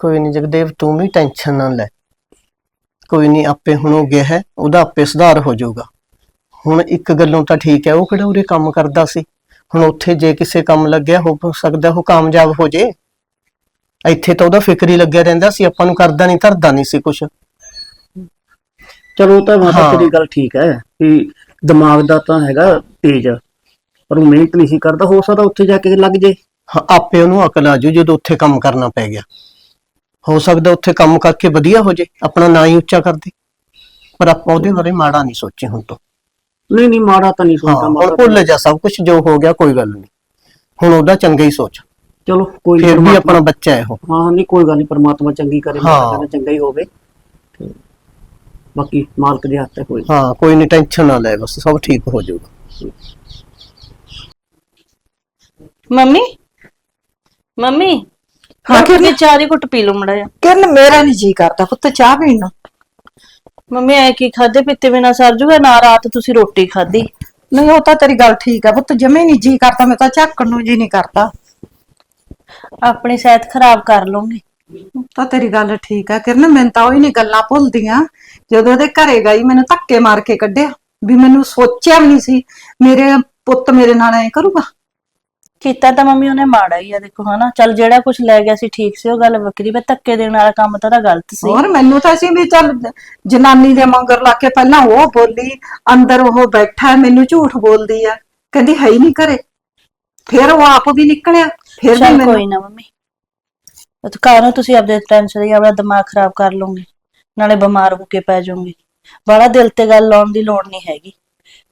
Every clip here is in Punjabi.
ਕੋਈ ਨਹੀਂ ਜਗਦੇਵ ਤੂੰ ਵੀ ਟੈਨਸ਼ਨ ਨਾ ਲੈ। ਕੋਈ ਨਹੀਂ ਆਪੇ ਹੁਣ ਹੋ ਗਿਆ ਹੈ ਉਹਦਾ ਆਪੇ ਸੁਧਾਰ ਹੋ ਜਾਊਗਾ। ਹੁਣ ਇੱਕ ਗੱਲੋਂ ਤਾਂ ਠੀਕ ਹੈ ਉਹ ਕਿਹੜਾ ਉਰੇ ਕੰਮ ਕਰਦਾ ਸੀ? ਹੁਣ ਉੱਥੇ ਜੇ ਕਿਸੇ ਕੰਮ ਲੱਗਿਆ ਹੋ ਸਕਦਾ ਉਹ ਕਾਮਯਾਬ ਹੋ ਜੇ। ਇੱਥੇ ਤਾਂ ਉਹਦਾ ਫਿਕਰ ਹੀ ਲੱਗਿਆ ਰਹਿੰਦਾ ਸੀ ਆਪਾਂ ਨੂੰ ਕਰਦਾ ਨਹੀਂ ਧਰਦਾ ਨਹੀਂ ਸੀ ਕੁਛ। ਚਲੋ ਉਹ ਤਾਂ ਮਾਤਾ ਹਾਂ। ਤੇਰੀ ਗੱਲ ਠੀਕ ਹੈ ਵੀ ਦਿਮਾਗ ਦਾ ਤਾਂ ਹੈਗਾ ਤੇਜ਼ ਪਰ ਉਹ ਮਿਹਨਤ ਨਹੀਂ ਸੀ ਕਰਦਾ ਹੋ ਸਕਦਾ ਉੱਥੇ ਜਾ ਕੇ ਲੱਗ ਜੇ। ਹਾਂ, ਆਪੇ ਉਹਨੂੰ ਅਕਲ ਆ ਜੂ ਜਦੋਂ ਉੱਥੇ ਕੰਮ ਕਰਨਾ ਪੈ ਗਿਆ। ਹੋ ਸਕਦਾ ਉੱਥੇ ਕੰਮ ਕਰਕੇ ਵਧੀਆ ਹੋ ਜੇ ਆਪਣਾ ਨਾਂ ਹੀ ਉੱਚਾ ਕਰ ਦੇ। ਪਰ ਆਪਾਂ ਉਹਦੇ ਬਾਰੇ ਮਾੜਾ ਨਹੀਂ ਸੋਚੇ ਹੁਣ ਤੋਂ। ਨਹੀਂ ਨਹੀਂ ਮਾੜਾ ਤਾਂ ਨਹੀਂ ਹਾਂ ਸੋਚਦਾ ਹੁਣ ਮਾਤਾ ਭੁੱਲ ਜਾ ਸਭ ਕੁਝ ਜੋ ਹੋ ਗਿਆ ਕੋਈ ਗੱਲ ਨਹੀਂ। ਹੁਣ ਉਹਦਾ ਚੰਗਾ ਹੀ ਸੋਚ। ਚਲੋ ਕੋਈ ਨੀ, ਫਿਰ ਵੀ ਪਰਮਾਤਮਾ- ਆਪਣਾ ਬੱਚਾ ਹੈ ਉਹ ਹਾਂ ਨਹੀਂ ਕੋਈ ਗੱਲ ਨਹੀਂ ਪਰਮਾਤਮਾ ਚੰਗੀ ਕਰੇ ਮੈਂ ਹਾਂ। ਤਾਂ ਕਹਿੰਦਾ ਚੰਗਾ ਹੀ ਹੋਵੇ। ਤੇ ਬਾਕੀ ਮਾਲਕ ਦੇ ਹੱਥ ਹੈ ਕੋਈ ਹਾਂ ਕੋਈ ਨਹੀਂ ਟੈਨਸ਼ਨ ਨਾ ਲੈ ਬਸ ਸਭ ਠੀਕ ਹੋ ਜਾਊਗਾ। ਮੰਮੀ? ਮੰਮੀ? ਹਾਂ, ਹਾਂ ਕਿਰਨ? ਕਿ ਚਾਰੀ ਘੁੱਟ ਪੀ ਲਓ ਮੜਾ ਜਾ ਕਿਰਨ ਮੇਰਾ ਨਹੀਂ ਜੀ ਕਰਦਾ ਪੁੱਤ ਚਾਹ ਪੀਣ ਨੂੰ। ਮੰਮੀ ਐ ਕੀ ਖਾਦੇ ਪੀਤੇ ਬਿਨਾ ਸਰ ਜੂਗਾ ਨਾ ਰਾਤ ਤੁਸੀਂ ਰੋਟੀ ਖਾਧੀ। ਨਹੀਂ ਉਹ ਤਾਂ ਤੇਰੀ ਗੱਲ ਠੀਕ ਆ ਪੁੱਤ ਜਮੇ ਨਹੀਂ ਜੀ ਕਰਦਾ ਮੈਂ ਤਾਂ ਝੱਕਣ ਨੂੰ ਜੀ ਨਹੀਂ ਕਰਦਾ। ਆਪਣੀ ਸਿਹਤ ਖਰਾਬ ਕਰ ਉਹ ਤਾਂ ਤੇਰੀ ਗੱਲ ਠੀਕ ਆ ਕਿਰਨ ਮੈਨੂੰ ਤਾਂ ਉਹੀ ਨਹੀਂ ਗੱਲਾਂ ਭੁੱਲਦੀਆਂ। ਜਦੋਂ ਉਹਦੇ ਘਰੇ ਗਈ ਮੈਨੂੰ ਧੱਕੇ ਮਾਰ ਕੇ ਕੱਢਿਆ ਵੀ ਮੈਨੂੰ ਸੋਚਿਆ ਵੀ ਨਹੀਂ ਸੀ ਮੇਰੇ ਪੁੱਤ ਮੇਰੇ ਨਾਲ ਐ ਕਰੂਗਾ। ਕੀਤਾ ਤਾਂ ਮੰਮੀ ਉਹਨੇ ਮਾੜਾ ਹੀ ਆ ਦੇਖੋ ਹਨਾ। ਚੱਲ ਜਿਹੜਾ ਕੁਝ ਲੈ ਗਿਆ ਸੀ ਠੀਕ ਸੀ ਉਹ ਗੱਲ ਵੱਖਰੀ ਪਰ ਧੱਕੇ ਦੇਣ ਵਾਲਾ ਕੰਮ ਤਾਂ ਉਹਦਾ ਗਲਤ ਸੀ। ਹੋਰ ਮੈਨੂੰ ਤਾਂ ਸੀ ਵੀ ਚੱਲ ਜਨਾਨੀ ਦੇ ਮੰਗਰ ਲਾ ਕੇ ਪਹਿਲਾਂ ਉਹ ਬੋਲੀ ਅੰਦਰ ਉਹ ਬੈਠਾ ਮੈਨੂੰ ਝੂਠ ਬੋਲਦੀ ਆ। ਕਹਿੰਦੀ ਹੈ ਹੀ ਨਹੀਂ ਘਰੇ। ਫਿਰ ਉਹ ਆਪ ਵੀ ਨਿਕਲਿਆ। ਫਿਰ ਵੀ ਚੱਲ ਮੈਨੂੰ ਕੋਈ ਨਾ ਮੰਮੀ। ਤਾਂ ਕਾਹਨੂੰ ਤੁਸੀਂ ਆਪਦੇ ਟੈਨਸ਼ਨ ਲਈ ਆਪਣਾ ਦਿਮਾਗ ਖਰਾਬ ਕਰ ਲਓਗੇ। ਨਾਲੇ ਬਿਮਾਰ ਹੋ ਕੇ ਪੈ ਜਾਓਗੇ। ਬੜਾ ਦਿਲ ਤੇ ਗੱਲ ਲਾਉਣ ਦੀ ਲੋੜ ਨਹੀਂ ਹੈਗੀ।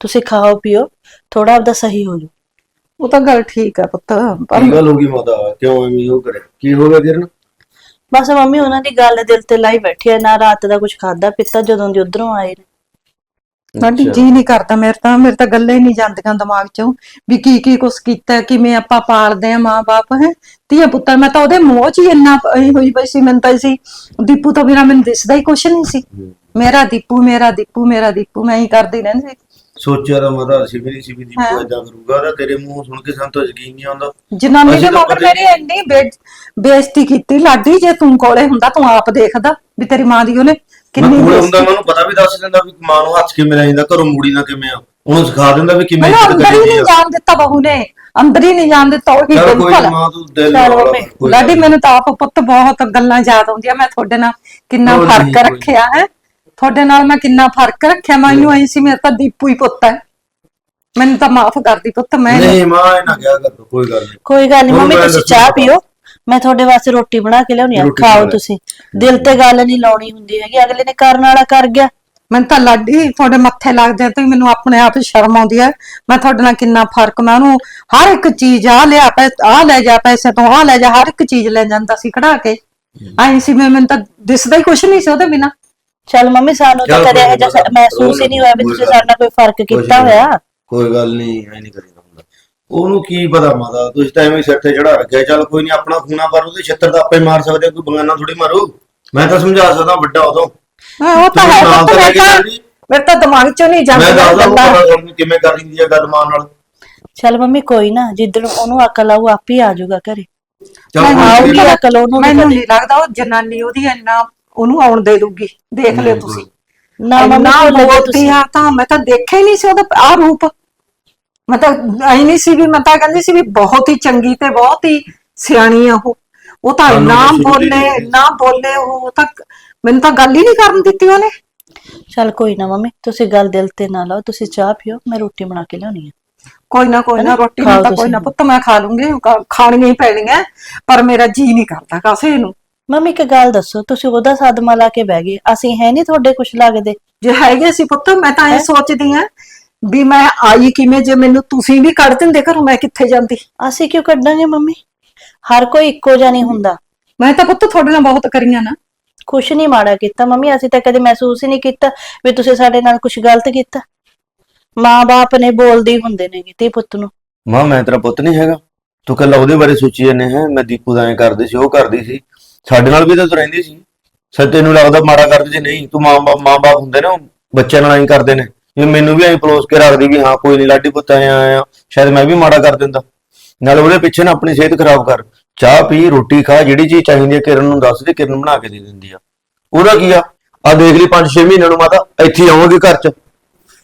ਤੁਸੀਂ ਖਾਓ ਪੀਓ ਥੋੜਾ ਆਪਦਾ ਸਹੀ ਹੋ ਜਾਓ। ਉਹ ਤਾਂ ਗੱਲ ਠੀਕ ਆ ਪੁੱਤ ਪਰ ਕੀ ਗੱਲ ਹੋ ਗਈ ਮਾਤਾ? ਕਿਉਂ ਐਵੇਂ ਉਹ ਕਰੇ ਕੀ ਹੋ ਗਿਆ ਕਿਰਨ ਬਸ ਮੰਮੀ ਉਹਨਾਂ ਦੀ ਗੱਲ ਦਿਲ ਤੇ ਲਾਈ ਬੈਠੀ ਆ ਨਾ ਰਾਤ ਦਾ ਕੁਝ ਖਾਦਾ ਪੀਤਾ ਜਦੋਂ ਦੀ ਉਧਰੋਂ ਆਏ ਨੇ। ਸਾਡੀ ਜੀ ਨਹੀਂ ਕਰਦਾ ਮੇਰੇ ਤਾਂ ਮੇਰੇ ਤਾਂ ਗੱਲਾਂ ਹੀ ਨਹੀਂ ਜਾਂਦੀਆਂ ਦਿਮਾਗ ਚੋਂ ਵੀ ਕੀ ਕੀ ਕੁਛ ਕੀਤਾ ਕਿਵੇਂ ਆਪਾਂ ਪਾਲਦੇ ਆ ਮਾਂ-ਬਾਪ ਹੈ? ਧੀਆ ਪੁੱਤਰ ਮੈਂ ਤਾਂ ਉਹਦੇ ਮੋਹ 'ਚ ਹੀ ਇੰਨਾ ਹੋਈ ਪਈ ਸੀ ਮੈਨੂੰ ਤਾਂ ਸੀ ਦੀਪੂ ਤੋਂ ਬਿਨਾਂ ਮੈਨੂੰ ਦਿਸਦਾ ਹੀ ਕੁਛ ਨਹੀਂ ਸੀ। ਮੇਰਾ ਦੀਪੂ ਮੇਰਾ ਦੀਪੂ ਮੇਰਾ ਦੀਪੂ ਮੈਂ ਹੀ ਕਰਦੀ ਰਹਿੰਦੀ ਸੀ। ਸੋਚਿਆ ਤਾਂ ਮਾਤਾ ਅਸੀਂ ਵੀ ਨਹੀਂ ਸੀ ਵੀ ਦੀਪੂ। ਏਦਾਂ ਕਰੂਗਾ ਉਹਦਾ ਤੇਰੇ ਮੂੰਹ ਸੁਣ ਕੇ ਸਾਨੂੰ ਤਾਂ ਯਕੀਨ ਨਹੀਂ ਆਉਂਦਾ। ਜਨਾਨੀ ਦੇ ਮਗਰ ਮੇਰੀ ਇੰਨੀ ਬੇ- ਬੇਇੱਜ਼ਤੀ ਕੀਤੀ ਲਾਡੀ ਜੇ ਤੂੰ ਕੋਲੇ ਹੁੰਦਾ ਤੂੰ ਆਪ ਦੇਖਦਾ ਵੀ ਤੇਰੀ ਮਾਂ ਦੀ ਉਹਨੇ ਮੈਂ ਕਿੰਨੀ ਕੋਲ ਹੁੰਦਾ ਬੇਇੱਜ਼ਤੀ ਮੈਨੂੰ ਪਤਾ ਵੀ ਦੱਸ ਦਿੰਦਾ ਵੀ ਮਾਂ ਨੂੰ ਹੱਥ ਕਿਵੇਂ ਲਾਈਂਦਾ ਘਰੋਂ ਮੂੜੀ ਨਾ ਕਿਵੇਂ ਆ। ਉਹਨੂੰ ਸਿਖਾ ਦਿੰਦਾ ਵੀ ਕਿਵੇਂ ਮੈਨੂੰ ਇੱਜ਼ਤ ਅੰਦਰ ਹੀ ਕਰੀਦੀ ਨਹੀਂ ਆ। ਜਾਣ ਦਿੱਤਾ ਬਹੂ ਨੇ ਅੰਦਰ ਹੀ ਨਹੀਂ ਜਾਣ ਦਿੱਤਾ ਉਹੀ ਚੱਲ ਕੋਈ ਨੀ ਮਾਂ ਤੂੰ ਦਿਲ ਚੱਲ ਨਾਲ ਮੰਮੀ, ਕੋਈ ਲਾਡੀ ਮੈਨੂੰ ਤਾਂ ਆਪ ਪੁੱਤ ਬਹੁਤ ਗੱਲਾਂ ਯਾਦ ਆਉਂਦੀਆਂ ਮੈਂ ਤੁਹਾਡੇ ਨਾਲ ਕਿੰਨਾ ਫ਼ਰਕ ਨਹੀਂ, ਕੋਈ ਰੱਖਿਆ ਹੈ। ਤੁਹਾਡੇ ਨਾਲ ਮੈਂ ਕਿੰਨਾ ਫ਼ਰਕ ਰੱਖਿਆ? ਮੈਨੂੰ ਐਂ ਸੀ ਮੇਰਾ ਤਾਂ ਦੀਪੂ ਹੀ ਪੁੱਤ ਹੈ। ਮੈਨੂੰ ਤਾਂ ਮਾਫ ਕਰਦੀ ਪੁੱਤ ਮੈਂ। ਨਹੀਂ ਮਾਂ ਇਹ ਨਾ ਕਿਹਾ ਕਰ ਕੋਈ ਗੱਲ ਨਹੀਂ। ਕੋਈ ਗੱਲ ਨਹੀਂ ਮੰਮੀ ਤੁਸੀਂ ਚਾਹ। ਪੀਓ। ਮੈਂ ਤੁਹਾਡੇ ਵਾਸਤੇ ਰੋਟੀ ਬਣਾ ਕੇ ਲਿਆਉਣੀ ਆ। ਖਾਓ। ਤੁਸੀਂ। ਦਿਲ ਤੇ ਗੱਲ ਨਹੀਂ ਲਾਉਣੀ ਹੁੰਦੀ ਹੈਗੀ। ਅਗਲੇ ਨੇ ਕਰਨ ਵਾਲਾ ਕਰ ਗਿਆ। ਮੈਨੂੰ ਤਾਂ ਲਾਡੀ ਤੁਹਾਡੇ ਮੱਥੇ ਲੱਗਦੇ ਤੇ ਮੈਨੂੰ ਆਪਣੇ ਆਪ ਹੀ ਸ਼ਰਮ ਆਉਂਦੀ ਹੈ। ਮੈਂ ਤੁਹਾਡੇ ਨਾਲ ਕਿੰਨਾ ਫ਼ਰਕ ਮੈਂ ਉਹਨੂੰ ਹਰ ਇੱਕ ਚੀਜ਼ ਆ ਲਿਆ ਪੈ ਆ ਲੈ ਜਾ ਪੈਸੇ ਤੋਂ ਆ ਲੈ ਜਾ ਹਰ ਇੱਕ ਚੀਜ਼ ਲੈ ਜਾਂਦਾ ਸੀ ਕਢਾ ਕੇ। ਐਂ ਸੀ ਮੈਂ ਮੈਨੂੰ ਤਾਂ ਦਿਸਦਾ ਹੀ ਕੁਛ ਨਹੀਂ ਸੀ ਉਹਦੇ ਬਿਨਾ। ਚੱਲ ਮੰਮੀ ਸਾਨੂੰ ਤਾਂ ਚੱਲ ਕਦੇ ਕੋਈ ਇਹ ਜਿਹਾ ਨੀ, ਮਹਿਸੂਸ ਹੀ ਨਹੀਂ ਹੋਇਆ ਵੀ ਕੋਈ ਤੁਸੀਂ ਗੱਲ ਸਾਡੇ ਨਾਲ ਕੋਈ ਫ਼ਰਕ ਕੁਛ ਕੀਤਾ। ਹੋਇਆ ਕੋਈ ਗੱਲ ਨਹੀਂ ਐ ਨਹੀਂ ਕਰੀਦਾ ਹੁੰਦਾ ਉਹਨੂੰ ਕੀ ਪਤਾ ਮਾਤਾ ਤੁਸੀਂ ਤਾਂ ਐਵੇਂ ਸਿਰ ਤੇ ਚੜਾ ਰੱਖਿਆ ਚੱਲ ਕੋਈ ਨਹੀਂ ਆਪਣਾ ਖੂਨਾ ਪਰ ਉਹਦੇ ਛੱਤਰ ਤਾਂ ਆਪੇ ਮਾਰ ਸਕਦੇ ਕੋਈ ਬਗਾਨਾ ਥੋੜੀ ਮਾਰੂ ਮੈਂ ਤਾਂ ਸਮਝਾ ਸਕਦਾ ਵੱਡਾ ਉਦੋਂ ਹਾਂ, ਉਹ ਤਾਂ ਹੈ ਪੁੱਤ ਮੈਂ ਤਾਂ ਜਾਂਦੀ। ਮੇਰੇ ਤਾਂ ਦਿਮਾਗ ਚੋਂ ਨਹੀਂ ਮੈਂ ਦੱਸਦਾ ਉਹ ਗੱਲਾਂ ਪਤਾ ਤੁਹਾਨੂੰ ਕਿਵੇਂ ਕਰ ਲੈਂਦੀ ਆ ਗੱਲ ਮਾਂ ਨਾਲ ਚੱਲ ਮੰਮੀ ਕੋਈ ਨਾ ਜਿੱਦਣ ਉਹਨੂੰ ਅਕਲ ਆਊ ਆਪ ਹੀ ਆ ਜਾਊਗਾ ਘਰੇ ਚੱਲ ਮੈਂ ਕੋਈ ਆਊਗੀ ਨੀ। ਅਕਲ ਉਹਨੂੰ ਵੀ ਮੈਨੂੰ ਕਦੇ। ਨਹੀਂ ਲੱਗਦਾ ਉਹ ਜਨਾਨੀ ਉਹਦੀ ਇੰਨਾ ਉਹਨੂੰ ਆਉਣ ਦੇ ਦੂਗੀ ਦੇਖ ਲਿਓ ਤੁਸੀਂ। ਨਾ। ਬੋਲਦੀ ਤੁਸੀਂ ਆ ਤਾਂ ਮੈਂ ਤਾਂ ਦੇਖਿਆ ਹੀ ਨਹੀਂ ਸੀ ਉਹਦਾ ਆ ਰੂਪ। ਮੈਂ ਤਾਂ ਐ ਨਹੀਂ ਸੀ ਵੀ ਮੈਂ ਤਾਂ ਕਹਿੰਦੀ ਸੀ ਵੀ ਬਹੁਤ ਹੀ ਚੰਗੀ ਤੇ ਬਹੁਤ ਹੀ ਸਿਆਣੀ ਆ ਉਹ। ਉਹ ਤਾਂ ਨਾ ਬੋਲੇ ਨਾ ਬੋਲੇ ਉਹ ਤਾਂ ਮੈਨੂੰ ਤਾਂ ਗੱਲ ਹੀ ਨਹੀਂ ਕਰਨ ਦਿੱਤੀ ਉਹਨੇ। ਚੱਲ ਕੋਈ ਨਾ ਮੰਮੀ ਤੁਸੀਂ ਗੱਲ ਦਿਲ ਤੇ ਨਾ ਲਾਓ ਤੁਸੀਂ ਚਾਹ ਪੀਓ ਮੈਂ ਰੋਟੀ ਬਣਾ ਕੇ ਲਿਆਉਣੀ ਆ। ਕੋਈ ਨਾ ਕੋਈ ਨਾ? ਰੋਟੀ ਤਾਂ ਕੋਈ ਨਾ। ਪੁੱਤ ਮੈਂ ਖਾ ਲੂੰਗੀ ਖਾਣੀਆਂ ਹੀ ਪੈਣੀਆਂ ਪਰ ਮੇਰਾ ਜੀ ਨਹੀਂ ਕਰਦਾ ਕਾਸੇ ਨੂੰ। ਮੰਮੀ ਇੱਕ ਗੱਲ ਦੱਸੋ ਤੁਸੀਂ ਉਹਦਾ ਸਦਮਾ ਲਾ ਕੇ ਬਹਿ ਗਏ। ਅਸੀਂ ਹੈ ਨਹੀਂ ਤੁਹਾਡੇ ਕੁਝ ਲੱਗਦੇ। ਜੇ ਹੈਗੇ ਸੀ ਪੁੱਤ ਮੈਂ ਤਾਂ ਇਹ ਸੋਚਦੀ ਆ ਵੀ ਮੈਂ ਆਈ ਕਿਵੇਂ ਜੇ ਮੈਨੂੰ ਤੁਸੀਂ ਵੀ ਕੱਢ ਦਿੰਦੇ ਘਰੋਂ ਮੈਂ ਕਿੱਥੇ ਜਾਂਦੀ? ਅਸੀਂ ਕਿਉਂ ਕੱਢਾਂਗੇ ਮੰਮੀ? ਹਰ ਕੋਈ ਇੱਕੋ ਜਿਹਾ ਨਹੀਂ ਹੁੰਦਾ। ਮੈਂ ਤਾਂ ਪੁੱਤ ਤੁਹਾਡੇ ਨਾਲ ਬਹੁਤ ਕਰੀਆਂ ਨਾ। ਕੁਛ ਨਹੀਂ ਮਾੜਾ ਕੀਤਾ ਮੰਮੀ ਅਸੀਂ ਤਾਂ ਕਦੇ ਮਹਿਸੂਸ ਹੀ ਨਹੀਂ ਕੀਤਾ ਵੀ ਤੁਸੀਂ ਸਾਡੇ ਨਾਲ ਕੁਝ ਗਲਤ ਕੀਤਾ। ਮਾਂ-ਬਾਪ ਨੇ ਬੋਲਦੇ ਹੀ ਹੁੰਦੇ ਨੇ ਤੇ ਪੁੱਤ ਨੂੰ। ਮਾਂ ਮੈਂ ਤੇਰਾ ਪੁੱਤ ਨਹੀਂ ਹੈਗਾ। ਤੂੰ ਕੱਲਾ ਉਹਦੇ ਬਾਰੇ ਸੋਚੀ ਜਾਂਦੇ ਹੈ। ਮੈਂ ਦੀਪੂ ਦਾ ਐ ਕਰਦੀ ਸੀ ਉਹ ਕਰਦੀ ਸੀ। ਸਾਡੇ ਨਾਲ ਵੀ ਤਾਂ ਤੂੰ ਰਹਿੰਦੀ ਸੀ। ਸੱਚ ਤੈਨੂੰ ਲੱਗਦਾ ਮਾੜਾ ਕਰਦੀ ਸੀ? ਨਹੀਂ, ਤੂੰ ਮਾਂ ਬਾਪ ਮਾਂ ਬਾਪ ਹੁੰਦੇ ਨੇ ਉਹ ਬੱਚਿਆਂ ਨਾਲ ਐਂ ਕਰਦੇ ਨੇ। ਜੇ ਮੈਨੂੰ ਵੀ ਐਂ ਪਲੋਸ ਕੇ ਰੱਖਦੀ ਵੀ ਹਾਂ, ਕੋਈ ਨਹੀਂ ਲਾਡੀ ਪੁੱਤ ਆਇਆ ਆਇਆ, ਸ਼ਾਇਦ ਮੈਂ ਵੀ ਮਾੜਾ ਕਰ ਦਿੰਦਾ। ਨਾਲ ਉਹਦੇ ਪਿੱਛੇ ਨਾ ਆਪਣੀ ਸਿਹਤ ਖਰਾਬ ਕਰ। ਚਾਹ ਪੀ, ਰੋਟੀ ਖਾ, ਜਿਹੜੀ ਚੀਜ਼ ਚਾਹੀਦੀ ਹੈ ਕਿਰਨ ਨੂੰ ਦੱਸ ਦੇ, ਕਿਰਨ ਬਣਾ ਕੇ ਦੇ ਦਿੰਦੀ ਆ। ਉਹਦਾ ਕੀ ਆ? ਆ ਦੇਖ ਲਈ 5-6 ਮਹੀਨਿਆਂ ਨੂੰ ਮਾਤਾ, ਇੱਥੇ ਹੀ ਆਵਾਂਗੇ ਘਰ 'ਚ।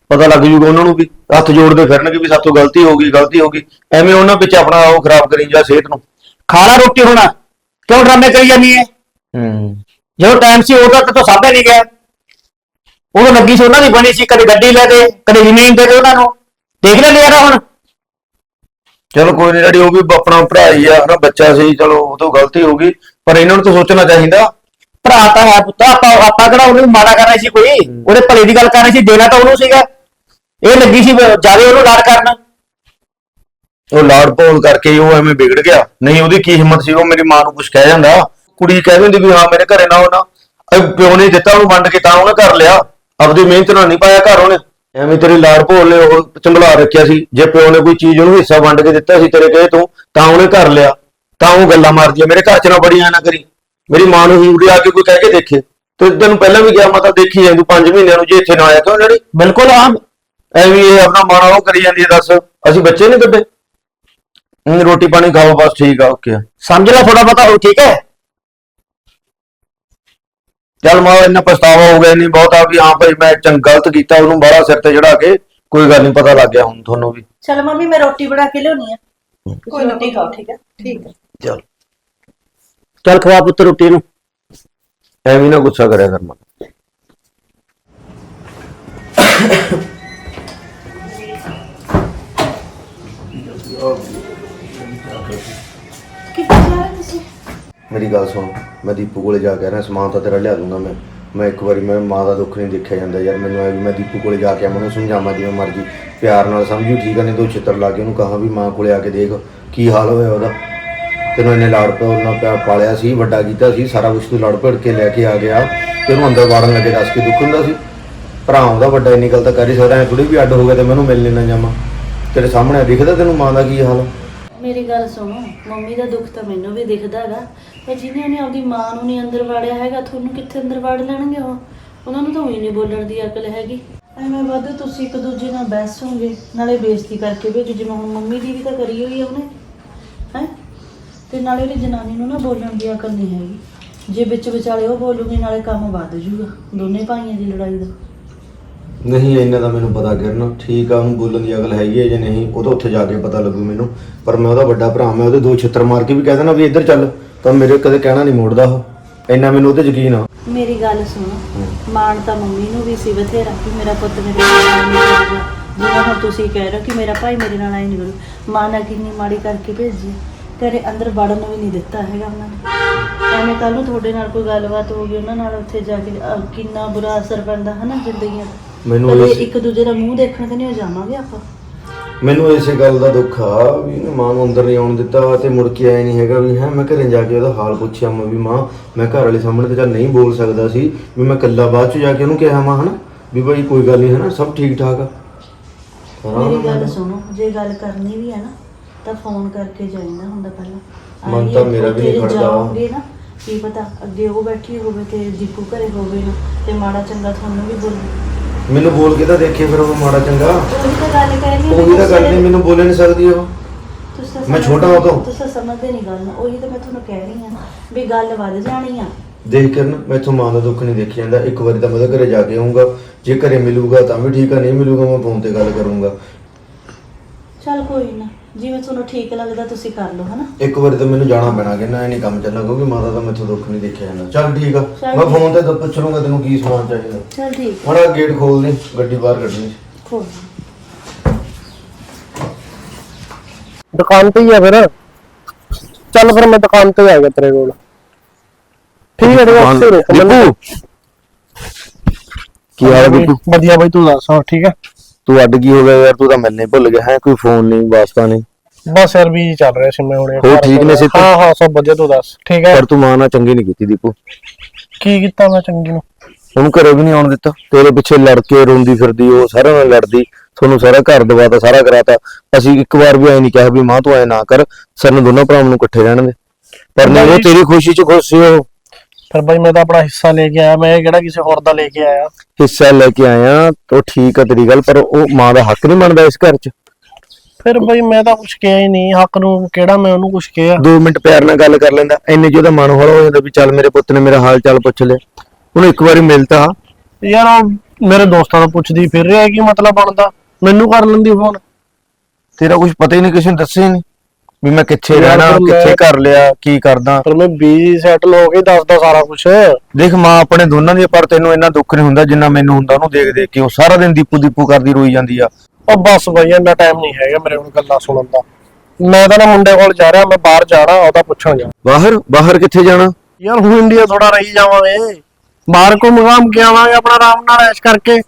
ਪਤਾ ਲੱਗ ਜੂਗਾ ਉਹਨਾਂ ਨੂੰ ਵੀ, ਹੱਥ ਜੋੜਦੇ ਫਿਰਨਗੇ ਵੀ ਸਾਥੋਂ ਗਲਤੀ ਹੋ ਗਈ, ਗਲਤੀ ਹੋ ਗਈ। ਐਵੇਂ ਉਹਨਾਂ ਵਿੱਚ ਆਪਣਾ ਉਹ ਖਰਾਬ ਕਰੀ ਜਾ ਸਿਹਤ ਨੂੰ। ਖਾਣਾ ਰੋਟੀ ਹੋਣਾ। ਕਿਉਂ ਡਰਾਮੇ ਕਰੀ ਜਾਂਦੀ ਹੈ ਹੂੰ। ਜਦੋਂ ਟਾਈਮ ਸੀ ਉਦੋਂ ਤੱਕ ਤਾਂ ਸਾਹਮਣੇ ਨਹੀਂ ਗਿਆ। ਉਹ ਲੱਗੀ ਸੀ ਉਹਨਾਂ ਦੀ ਬਣੀ ਸੀ ਕਦੇ ਗੱਡੀ ਲੈ ਦੇ ਕਦੇ ਜ਼ਮੀਨ ਦੇ ਦੇ ਉਹਨਾਂ ਨੂੰ। ਦੇਖ ਲੈ ਲਿਆ ਹੁਣ। ਚਲੋ ਕੋਈ ਨਹੀਂ ਡੈਡੀ ਉਹ ਵੀ ਆਪਣਾ ਭਰਾ ਹੀ ਆ ਹਨਾ ਬੱਚਾ ਸੀ ਚਲੋ ਉਹ ਤੋਂ ਗਲਤੀ ਹੋ ਗਈ। ਪਰ ਇਹਨਾਂ ਨੂੰ ਤਾਂ ਸੋਚਣਾ ਚਾਹੀਦਾ। ਭਰਾ ਤਾਂ ਹੈ ਪੁੱਤ ਆਪਾਂ ਆਪਾਂ ਕਿਹੜਾ ਉਹਨੂੰ ਮਾੜਾ ਕਰ ਰਹੇ ਸੀ ਕੋਈ? ਉਹਦੇ ਭਲੇ ਦੀ ਗੱਲ ਕਰ ਰਹੇ ਸੀ ਦੇਣਾ ਤਾਂ ਉਹਨੂੰ ਸੀਗਾ। ਇਹ ਲੱਗੀ ਸੀ ਜ਼ਿਆਦਾ ਉਹਨੂੰ ਲਾਡ ਕਰਨ। ਉਹ ਲਾੜ ਭੋਲ ਕਰਕੇ ਉਹ ਐਵੇਂ ਵਿਗੜ ਗਿਆ। ਨਹੀਂ ਉਹਦੀ ਕੀ ਹਿੰਮਤ ਸੀ? ਉਹ ਮੇਰੀ ਮਾਂ ਨੂੰ ਕੁਝ ਕਹਿ ਜਾਂਦਾ। ਕੁੜੀ ਕਹਿ ਦਿੰਦੀ ਵੀ ਹਾਂ ਮੇਰੇ ਘਰੇ ਨਾ ਹੋ ਨਾ। ਪਿਓ ਨੇ ਦਿੱਤਾ ਉਹਨੂੰ ਵੰਡ ਕੇ ਤਾਂ ਉਹਨੇ ਕਰ ਲਿਆ। ਆਪਦੀ ਮਿਹਨਤ ਨਾਲ ਨਹੀਂ ਪਾਇਆ ਘਰ ਉਹਨੇ। ਐਵੇਂ ਤੇਰੀ ਲਾੜ ਭੋਲ ਨੇ ਉਹ ਚੰਬਲਾ ਰੱਖਿਆ ਸੀ। ਜੇ ਪਿਓ ਨੇ ਕੋਈ ਚੀਜ਼ ਉਹਨੂੰ ਹਿੱਸਾ ਵੰਡ ਕੇ ਦਿੱਤਾ ਸੀ ਤੇਰੇ ਕਹੇ ਤੋਂ ਤਾਂ ਉਹਨੇ ਕਰ ਲਿਆ। ਤਾਂ ਉਹ ਗੱਲਾਂ ਮਾਰਦੀ ਆ। ਮੇਰੇ ਘਰ ਚ ਨਾ ਬੜੀਆਂ ਨਾ ਕਰੀ। ਮੇਰੀ ਮਾਂ ਨੂੰ ਹਿੰਗੜੀ ਆ ਕੇ ਕੋਈ ਕਹਿ ਕੇ ਦੇਖੇ। ਤੇ ਤੈਨੂੰ ਪਹਿਲਾਂ ਵੀ ਗਿਆ ਮੈਂ ਤਾਂ ਦੇਖੀ ਜਾਂਦੀ 5 ਮਹੀਨਿਆਂ ਨੂੰ ਜੇ ਇੱਥੇ ਨਾ ਆਇਆ ਕਿਉਂ ਜਿਹੜੀ ਬਿਲਕੁਲ ਆ ਐਵੇਂ ਇਹ ਆਪਣਾ ਮਾਣਾ ਉਹ ਕਰੀ ਜਾਂਦੀ ਦੱਸ। ਅਸੀਂ ਬੱਚੇ ਨਹੀਂ ਕੱਢੇ ਹੂੰ, ਰੋਟੀ ਪਾਣੀ ਖਾਓ ਬਸ ਠੀਕ ਆ ਓਕੇ ਸਮਝ ਲੈ ਥੋੜਾ ਬਹੁਤਾ ਉਹ ਠੀਕ ਹੈ? ਚੱਲ ਮਾ ਇੰਨਾ ਪਛਤਾਵਾ ਹੋ ਗਿਆ ਨਹੀਂ ਬਹੁਤਾ ਵੀ ਹਾਂ ਭਾਈ ਮੈਂ ਚੰਗ ਗਲਤ ਕੀਤਾ ਉਹਨੂੰ ਬਾਹਲਾ ਸਿਰ ਤੇ ਚੜਾ ਕੇ ਕੋਈ ਗੱਲ ਨਹੀਂ ਪਤਾ ਲੱਗ ਗਿਆ ਹੁਣ ਤੁਹਾਨੂੰ ਵੀ। ਚਲ ਮੰਮੀ ਮੈਂ ਰੋਟੀ ਬਣਾ ਕੇ ਲਿਆਉਣੀ ਆ। ਕੋਈ ਰੋਟੀ ਖਾਓ ਠੀਕ ਹੈ? ਠੀਕ ਹੈ। ਚੱਲ। ਚੱਲ ਖਵਾ ਪੁੱਤ ਰੋਟੀ ਨੂੰ। ਐਵੇਂ ਨਾ ਗੁੱਸਾ ਕਰਿਆ ਕਰ ਮਨ ਕਿੱਥੇ ਮੇਰੀ ਗੱਲ ਸੁਣ, ਮੈਂ ਦੀਪੂ ਕੋਲੇ ਜਾ ਕੇ ਆਣਾ ਸਮਾਨ ਤਾਂ ਤੇਰਾ ਲਿਆ ਦੂੰਗਾ ਮੈਂ। ਮੈਂ ਇੱਕ ਵਾਰੀ ਮੈਂ ਮਾਂ ਦਾ ਦੁੱਖ ਨਹੀਂ ਦੇਖਿਆ ਜਾਂਦਾ ਯਾਰ, ਮੈਨੂੰ ਐ ਵੀ ਮੈਂ ਦੀਪੂ ਕੋਲੇ ਜਾ ਕੇ ਮੈਨੂੰ ਸਮਝਾਵਾਂ ਜਿਵੇਂ ਮਰਜ਼ੀ। ਪਿਆਰ ਨਾਲ ਸਮਝੂ, ਠੀਕ ਆ, ਨਹੀਂ ਤੂੰ ਲਾ ਕੇ ਉਹਨੂੰ ਕਹਾਂ ਵੀ ਮਾਂ ਕੋਲੇ ਆ ਕੇ ਦੇਖ ਕੀ ਹਾਲ ਹੋਇਆ ਉਹਦਾ। ਤੈਨੂੰ ਇਹਨੇ ਲਾੜ ਪਿਆ ਉਹਨਾਂ ਪਿਆ ਪਾਲਿਆ ਸੀ, ਵੱਡਾ ਕੀਤਾ ਸੀ, ਸਾਰਾ ਕੁਝ ਤੂੰ ਲੜ ਭੜ ਕੇ ਲੈ ਕੇ ਆ ਗਿਆ। ਤੇ ਉਹਨੂੰ ਅੰਦਰ ਵਾੜਨ ਲੱਗੇ ਦੱਸ ਕੇ ਦੁੱਖ ਹੁੰਦਾ ਸੀ। ਭਰਾ ਉਹਦਾ ਵੱਡਾ ਇੰਨੀ ਗੱਲ ਤਾਂ ਕਰ ਹੀ ਸਕਦਾ, ਐ ਥੋੜੀ ਵੀ ਅੱਡ ਹੋ ਗਿਆ ਤੇ ਮੈਨੂੰ ਮਿਲ ਲੈਣਾ ਜਾਵਾਂ। ਤੇਰੇ ਸਾਹਮਣੇ ਦਿਖਦਾ ਤੈਨੂੰ ਮਾਂ ਦਾ ਕੀ ਹਾਲ ਮੇਰੀ ਗੱਲ ਸੁਣੋ, ਮੰਮੀ ਦਾ ਦੁੱਖ ਤਾਂ ਮੈਨੂੰ ਵੀ ਦਿਖਦਾ ਹੈਗਾ। ਪਰ ਜਿਹਨੇ ਉਹਨੇ ਆਪਦੀ ਮਾਂ ਨੂੰ ਨਹੀਂ ਅੰਦਰ ਵਾੜਿਆ ਹੈਗਾ ਤੁਹਾਨੂੰ ਕਿੱਥੇ ਅੰਦਰ ਵਾੜ ਲੈਣਗੇ ਉਹ? ਉਹਨਾਂ ਨੂੰ ਤਾਂ ਉਹੀ ਨਹੀਂ ਬੋਲਣ ਦੀ ਅਕਲ ਹੈਗੀ। ਐਵੇਂ ਵੱਧ ਤੁਸੀਂ ਇੱਕ ਦੂਜੇ ਨਾਲ ਬੈਸੋਗੇ ਨਾਲੇ ਬੇਇੱਜ਼ਤੀ ਕਰਕੇ ਭੇਜੋ ਜਿਵੇਂ ਹੁਣ ਮੰਮੀ ਦੀ ਵੀ ਤਾਂ ਕਰੀ ਹੋਈ ਆ ਉਹਨੇ ਹੈ? ਤੇ ਨਾਲੇ ਉਹਦੀ ਜਨਾਨੀ ਨੂੰ ਨਾ ਬੋਲਣ ਦੀ ਅਕਲ ਨਹੀਂ ਹੈਗੀ। ਜੇ ਵਿੱਚ ਵਿਚਾਲੇ ਉਹ ਬੋਲੂਗੀ ਨਾਲੇ ਕੰਮ ਵੱਧ ਜੂਗਾ ਦੋਨੇ ਭਾਈਆਂ ਦੀ ਲੜਾਈ ਦਾ। ਨਹੀਂ ਇਹਨਾਂ ਦਾ ਮੈਨੂੰ ਪਤਾ ਕਰਨ ਠੀਕ ਆ ਉਹਨੂੰ ਬੋਲਣ ਦੀ ਅਕਲ ਹੈਗੀ ਹੈ ਜਾਂ ਨਹੀਂ ਉਹ ਤਾਂ ਉੱਥੇ ਜਾ ਕੇ ਪਤਾ ਲੱਗੂ ਮੈਨੂੰ। ਪਰ ਮੈਂ ਉਹਦਾ ਵੱਡਾ ਭਰਾ ਮੈਂ ਉਹਦੇ ਦੋ ਛਿੱਤਰ ਮਾਰ ਕੇ ਵੀ ਕਹਿ ਦੇਣਾ ਵੀ ਇੱਧਰ ਚੱਲ। ਤਾਂ ਮੇਰੇ ਕਦੇ ਕਹਿਣਾ ਨਹੀਂ ਮੋੜਦਾ ਉਹ। ਇੰਨਾ ਮੈਨੂੰ ਉਹਤੇ ਯਕੀਨ ਆ। ਮੇਰੀ ਗੱਲ ਸੁਣੋ। ਮਾਣ ਤਾਂ ਮੰਮੀ ਨੂੰ ਵੀ ਸੀ ਬਥੇਰਾ ਕਿ ਮੇਰਾ ਪੁੱਤ ਮੇਰੇ ਨਾਲ ਨਹੀਂ ਕਰੂਗਾ ਜਿਵੇਂ ਹੁਣ ਤੁਸੀਂ ਕਹਿ ਰਹੇ ਹੋ ਕਿ ਮੇਰਾ ਭਾਈ ਮੇਰੇ ਨਾਲ ਆਈ ਨਹੀਂ ਕਰੂ ਮਾਂ ਨੇ ਕਿੰਨੀ ਮਾੜੀ ਕਰਕੇ ਭੇਜੀ ਤੇਰੇ ਅੰਦਰ ਵੜਨ ਨੂੰ ਵੀ ਨਹੀਂ ਦਿੱਤਾ ਹੈਗਾ ਉਹਨਾਂ ਨੇ। ਐਵੇਂ ਕੱਲ ਨੂੰ ਤੁਹਾਡੇ ਨਾਲ ਕੋਈ ਗੱਲਬਾਤ ਹੋ ਗਈ ਉਹਨਾਂ ਨਾਲ ਉੱਥੇ ਜਾ ਕੇ ਅਹ, ਕਿੰਨਾ ਬੁਰਾ ਅਸਰ ਪੈਂਦਾ ਹੈ ਨਾ ਜ਼ਿੰਦਗੀਆਂ ਮੈਨੂੰ ਇੱਕ ਦੂਜੇ ਦਾ ਮੂੰਹ ਦੇਖਣ ਤੇ ਨਹੀਂ ਜਾਵਾਂਗੇ ਆਪਾਂ? ਮੈਨੂੰ ਇਸੇ ਗੱਲ ਦਾ ਦੁੱਖ ਆ ਵੀ ਇਹਨੇ ਮਾਂ ਨੂੰ ਅੰਦਰ ਨਹੀਂ ਆਉਣ ਦਿੱਤਾ ਤੇ ਮੁੜ ਕੇ ਆਇਆ ਨਹੀਂ ਹੈਗਾ ਵੀ ਹੈ ਮੈਂ ਘਰੇ ਜਾ ਕੇ ਉਹਦਾ ਹਾਲ ਪੁੱਛਿਆ ਮੈਂ ਵੀ ਮਾਂ ਮੈਂ ਘਰ ਵਾਲੇ ਸਾਹਮਣੇ ਤੇ ਚੱਲ ਨਹੀਂ ਬੋਲ ਸਕਦਾ ਸੀ ਵੀ ਮੈਂ ਇਕੱਲਾ ਬਾਅਦ ਚ ਜਾ ਕੇ ਉਹਨੂੰ ਕਿਹਾ ਮਾਂ ਹਨਾ? ਵੀ ਭਾਈ ਕੋਈ ਗੱਲ ਨਹੀਂ ਹਨਾ? ਸਭ ਠੀਕ ਠਾਕ ਆ। ਮੇਰੀ ਗੱਲ ਸੁਣੋ ਜੇ ਗੱਲ ਕਰਨੀ ਵੀ ਹੈ ਨਾ ਤਾਂ ਫੋਨ ਕਰਕੇ ਜਾਈਦਾ ਹੁੰਦਾ ਪਹਿਲਾਂ। ਮਨ ਆਈਏ, ਤਾਂ ਮੇਰਾ ਵੀ ਨਹੀਂ ਉੱਥੇ ਖੜਦਾ। ਜਾਓਗੇ ਨਾ ਕੀ ਪਤਾ ਅੱਗੇ ਉਹ ਬੈਠੀ ਹੋਵੇ ਤੇ ਦੀਪੂ ਘਰੇ ਹੋਵੇ ਨਾ ਤੇ ਮਾੜਾ ਚੰਗਾ ਤੁਹਾਨੂੰ ਵੀ ਬੋਲੇ ਮੈਨੂੰ ਬੋਲ ਕੇ ਤਾਂ ਦੇਖੇ ਫਿਰ ਉਹ ਮਾੜਾ ਚੰਗਾ। ਉਹੀ ਤਾਂ ਗੱਲ ਉਹੀ ਤਾਂ ਗੱਲ ਨਹੀਂ ਮੈਨੂੰ ਬੋਲੇ ਨਹੀਂ ਸਕਦੀ ਉਹ। ਤੁਸੀਂ ਤਾਂ ਮੈਂ ਛੋਟਾ ਹਾਂ ਉਦੋਂ। ਤੁਸੀਂ ਸਮਝਦੇ ਨਹੀਂ ਗੱਲ ਨੂੰ ਉਹੀ ਤਾਂ ਮੈਂ ਤੁਹਾਨੂੰ ਕਹਿ ਰਹੀ ਹਾਂ ਵੀ ਗੱਲ ਵੱਧ ਜਾਣੀ ਆ। ਦੇਖ ਕਰਨ ਮੈਥੋਂ ਮਾਂ ਦਾ ਦੁੱਖ ਨਹੀਂ ਦੇਖਿਆ ਜਾਂਦਾ। ਇੱਕ ਵਾਰੀ ਤਾਂ ਮੈਂ ਉਹਦੇ ਘਰੇ ਜਾ ਕੇ ਆਉਂਗਾ ਜੇ ਘਰੇ ਮਿਲੂਗਾ ਤਾਂ ਵੀ ਠੀਕ ਆ ਨਹੀਂ ਮਿਲੂਗਾ ਮੈਂ ਫੋਨ ਤੇ ਗੱਲ ਕਰੂੰਗਾ। ਚੱਲ ਕੋਈ ਨਾ। ਜਿਵੇਂ ਤੁਹਾਨੂੰ ਠੀਕ ਲੱਗਦਾ ਤੁਸੀਂ ਕਰ ਲਓ ਹਨਾ? ਇੱਕ ਵਾਰੀ ਤਾਂ ਮੈਨੂੰ ਜਾਣਾ ਪੈਣਾ ਕਿ ਨਾ ਇਹ ਨਹੀਂ ਕੰਮ ਚੱਲਣਾ ਕਿਉਂਕਿ ਮਾਤਾ ਦਾ ਮੈਥੋਂ ਦੁੱਖ ਨਹੀਂ ਦੇਖਿਆ ਜਾਂਦਾ। ਚੱਲ ਠੀਕ ਆ ਚੱਲ ਮੈਂ। ਫੋਨ ਤੇ ਤਾਂ ਪੁੱਛ ਲੂੰਗਾ ਤੈਨੂੰ ਕੀ ਸਮਾਨ ਚਾਹੀਦਾ। ਚੱਲ ਠੀਕ। ਮਾੜਾ ਗੇਟ ਖੋਲ ਦੇ ਗੱਡੀ ਬਾਹਰ ਕੱਢਣੀ। ਖੋਲ। ਦੁਕਾਨ ਤੇ ਹੀ ਆ ਫਿਰ। ਚੱਲ ਫਿਰ ਮੈਂ ਦੁਕਾਨ ਤੇ ਆ ਗਿਆ ਤੇਰੇ ਕੋਲ। ਠੀਕ ਹੈ ਦੁਕਾਨ- ਤੇ ਰੁਕ ਮੈਨੂੰ ਕੀ ਹਾਲ ਹੈ ਬਿੱਟੂ ਵਧੀਆ ਬਾਈ ਤੂੰ ਦੱਸ ਹਾਂ ਠੀਕ ਹੈ ਤੂੰ ਅੱਡ ਕੀ ਹੋ ਗਿਆ ਯਾਰ ਤੂੰ ਤਾਂ ਮਿਲਣੇ ਭੁੱਲ ਗਿਆ ਹੈ ਕੋਈ ਫੋਨ ਨਹੀਂ ਵਾਸਤਾ ਨਹੀਂ। ਬਸ ਯਾਰ ਵੀ ਚੱਲ ਰਿਹਾ ਸੀ ਮੈਂ ਹੁਣੇ ਹੋਰ ਠੀਕ ਨੇ ਸਿੱਧੂ? ਹਾਂ ਹਾਂ ਸਭ ਵਧੀਆ ਤੂੰ ਦੱਸ ਠੀਕ ਹੈ? ਪਰ ਤੂੰ ਮਾਂ ਨਾਲ ਚੰਗੀ ਨਹੀਂ ਕੀਤੀ ਦੀਪੂ। ਕੀ ਕੀਤਾ ਮੈਂ ਚੰਗੀ ਨੂੰ? ਉਹਨੂੰ ਘਰੇ ਵੀ ਨਹੀਂ ਆਉਣ ਦਿੱਤਾ। ਤੇਰੇ ਪਿੱਛੇ ਲੜ ਕੇ ਰੋਂਦੀ ਫਿਰਦੀ ਉਹ ਸਾਰਿਆਂ ਨਾਲ ਲੜਦੀ ਤੁਹਾਨੂੰ ਸਾਰਾ ਘਰ ਦਵਾਤਾ ਸਾਰਾ ਕਰਾਤਾ। ਅਸੀਂ ਇੱਕ ਵਾਰ ਵੀ ਐ ਨਹੀਂ ਕਿਹਾ ਵੀ ਮਾਂ ਤੂੰ ਐ ਨਾ ਕਰ ਸਾਨੂੰ ਦੋਨੋਂ ਭਰਾਵਾਂ ਨੂੰ ਇਕੱਠੇ ਰਹਿਣ ਦੇ। ਪਰ ਨਹੀਂ ਉਹ ਤੇਰੀ ਖੁਸ਼ੀ 'ਚ ਖੁਸ਼ ਸੀ ਉਹ। ਫਿਰ ਬਾਈ ਮੈਂ ਤਾਂ ਆਪਣਾ ਹਿੱਸਾ ਲੈ ਕੇ ਆਇਆ ਮੈਂ ਇਹ ਕਿਹੜਾ ਕਿਸੇ ਹੋਰ ਦਾ ਲੈ ਕੇ ਆਇਆ। ਹਿੱਸਾ ਲੈ ਕੇ ਆਇਆ ਤਾਂ ਠੀਕ ਆ ਤੇਰੀ ਗੱਲ ਪਰ ਉਹ ਮਾਂ ਦਾ ਹੱਕ ਨਹੀਂ ਮੰਨਦਾ ਇਸ ਘਰ 'ਚ। ਫਿਰ ਬਈ ਮੈਂ ਤਾਂ ਕੁਝ ਕਿਹਾ ਹੀ ਨਹੀਂ ਹੱਕ ਨੂੰ ਕਿਹੜਾ ਮੈਂ ਉਹਨੂੰ ਕੁਝ ਕਿਹਾ। 2 ਮਿੰਟ ਪਿਆਰ ਨਾਲ ਗੱਲ ਕਰ ਲੈਂਦਾ ਇੰਨੇ ਚ ਉਹਦਾ ਮਨ ਹੌਲਾ ਹੋ ਜਾਂਦਾ ਵੀ ਚੱਲ ਮੇਰੇ ਪੁੱਤ ਨੇ ਮੇਰਾ ਹਾਲ ਚਾਲ ਪੁੱਛ ਲਿਆ। ਉਹਨੂੰ ਇੱਕ ਵਾਰੀ ਮਿਲਤਾ। ਯਾਰ ਉਹ ਮੇਰੇ ਦੋਸਤਾਂ ਨੂੰ ਪੁੱਛਦੀ ਫਿਰ ਰਿਹਾ ਕੀ ਮਤਲਬ ਬਣਦਾ? ਮੈਨੂੰ ਕਰ ਲੈਂਦੀ ਫੋਨ ਤੇਰਾ ਕੁਝ ਪਤਾ ਹੀ ਨਹੀਂ ਕਿਸੇ ਨੂੰ ਦੱਸਿਆ ਹੀ ਨਹੀਂ। ਵੀ ਮੈਂ ਕਿੱਥੇ ਯਾਰ ਰਹਿਣਾ ਮੈਂ- ਕਿੱਥੇ ਕਰ ਲਿਆ ਕੀ ਕਰਦਾ। ਪਰ ਮੈਂ ਬੀਜੀ ਸੈਟਲ ਹੋ ਕੇ ਦੱਸਦਾ ਸਾਰਾ ਕੁਝ ਦੇਖ ਮਾਂ ਆਪਣੇ ਦੋਨਾਂ ਦੀ ਪਰ ਤੈਨੂੰ ਇੰਨਾ ਦੁੱਖ ਨਹੀਂ ਹੁੰਦਾ ਜਿੰਨਾ ਮੈਨੂੰ ਹੁੰਦਾ ਉਹਨੂੰ ਦੇਖ ਦੇਖ ਕੇ ਉਹ ਸਾਰਾ ਦਿਨ ਦੀਪੂ ਦੀਪੂ ਕਰਦੀ ਰੋਈ ਜਾਂਦੀ ਆ। ਉਹ ਬਸ ਬਈ ਇੰਨਾ ਟਾਈਮ ਨਹੀਂ ਹੈਗਾ ਮੇਰੇ ਕੋਲ ਗੱਲਾਂ ਸੁਣਨ ਦਾ। ਮੈਂ ਤਾਂ ਨਾ ਮੁੰਡੇ ਕੋਲ ਜਾ ਰਿਹਾ ਮੈਂ ਬਾਹਰ ਜਾਣਾ ਉਹਦਾ ਪੁੱਛਣ ਜਾ। ਬਾਹਰ? ਬਾਹਰ ਕਿੱਥੇ ਜਾਣਾ? ਯਾਰ ਹੁਣ ਇੰਡੀਆ ਥੋੜਾ ਰਹੀ ਜਾਵਾਂਗੇ। ਬਾਹਰ ਕੋ ਮਗਾਮ ਕੇ ਆਵਾਂਗੇ ਆਪਣਾ ਆਰਾਮ ਨਾਲ ਐਸ਼ ਕਰਕੇ।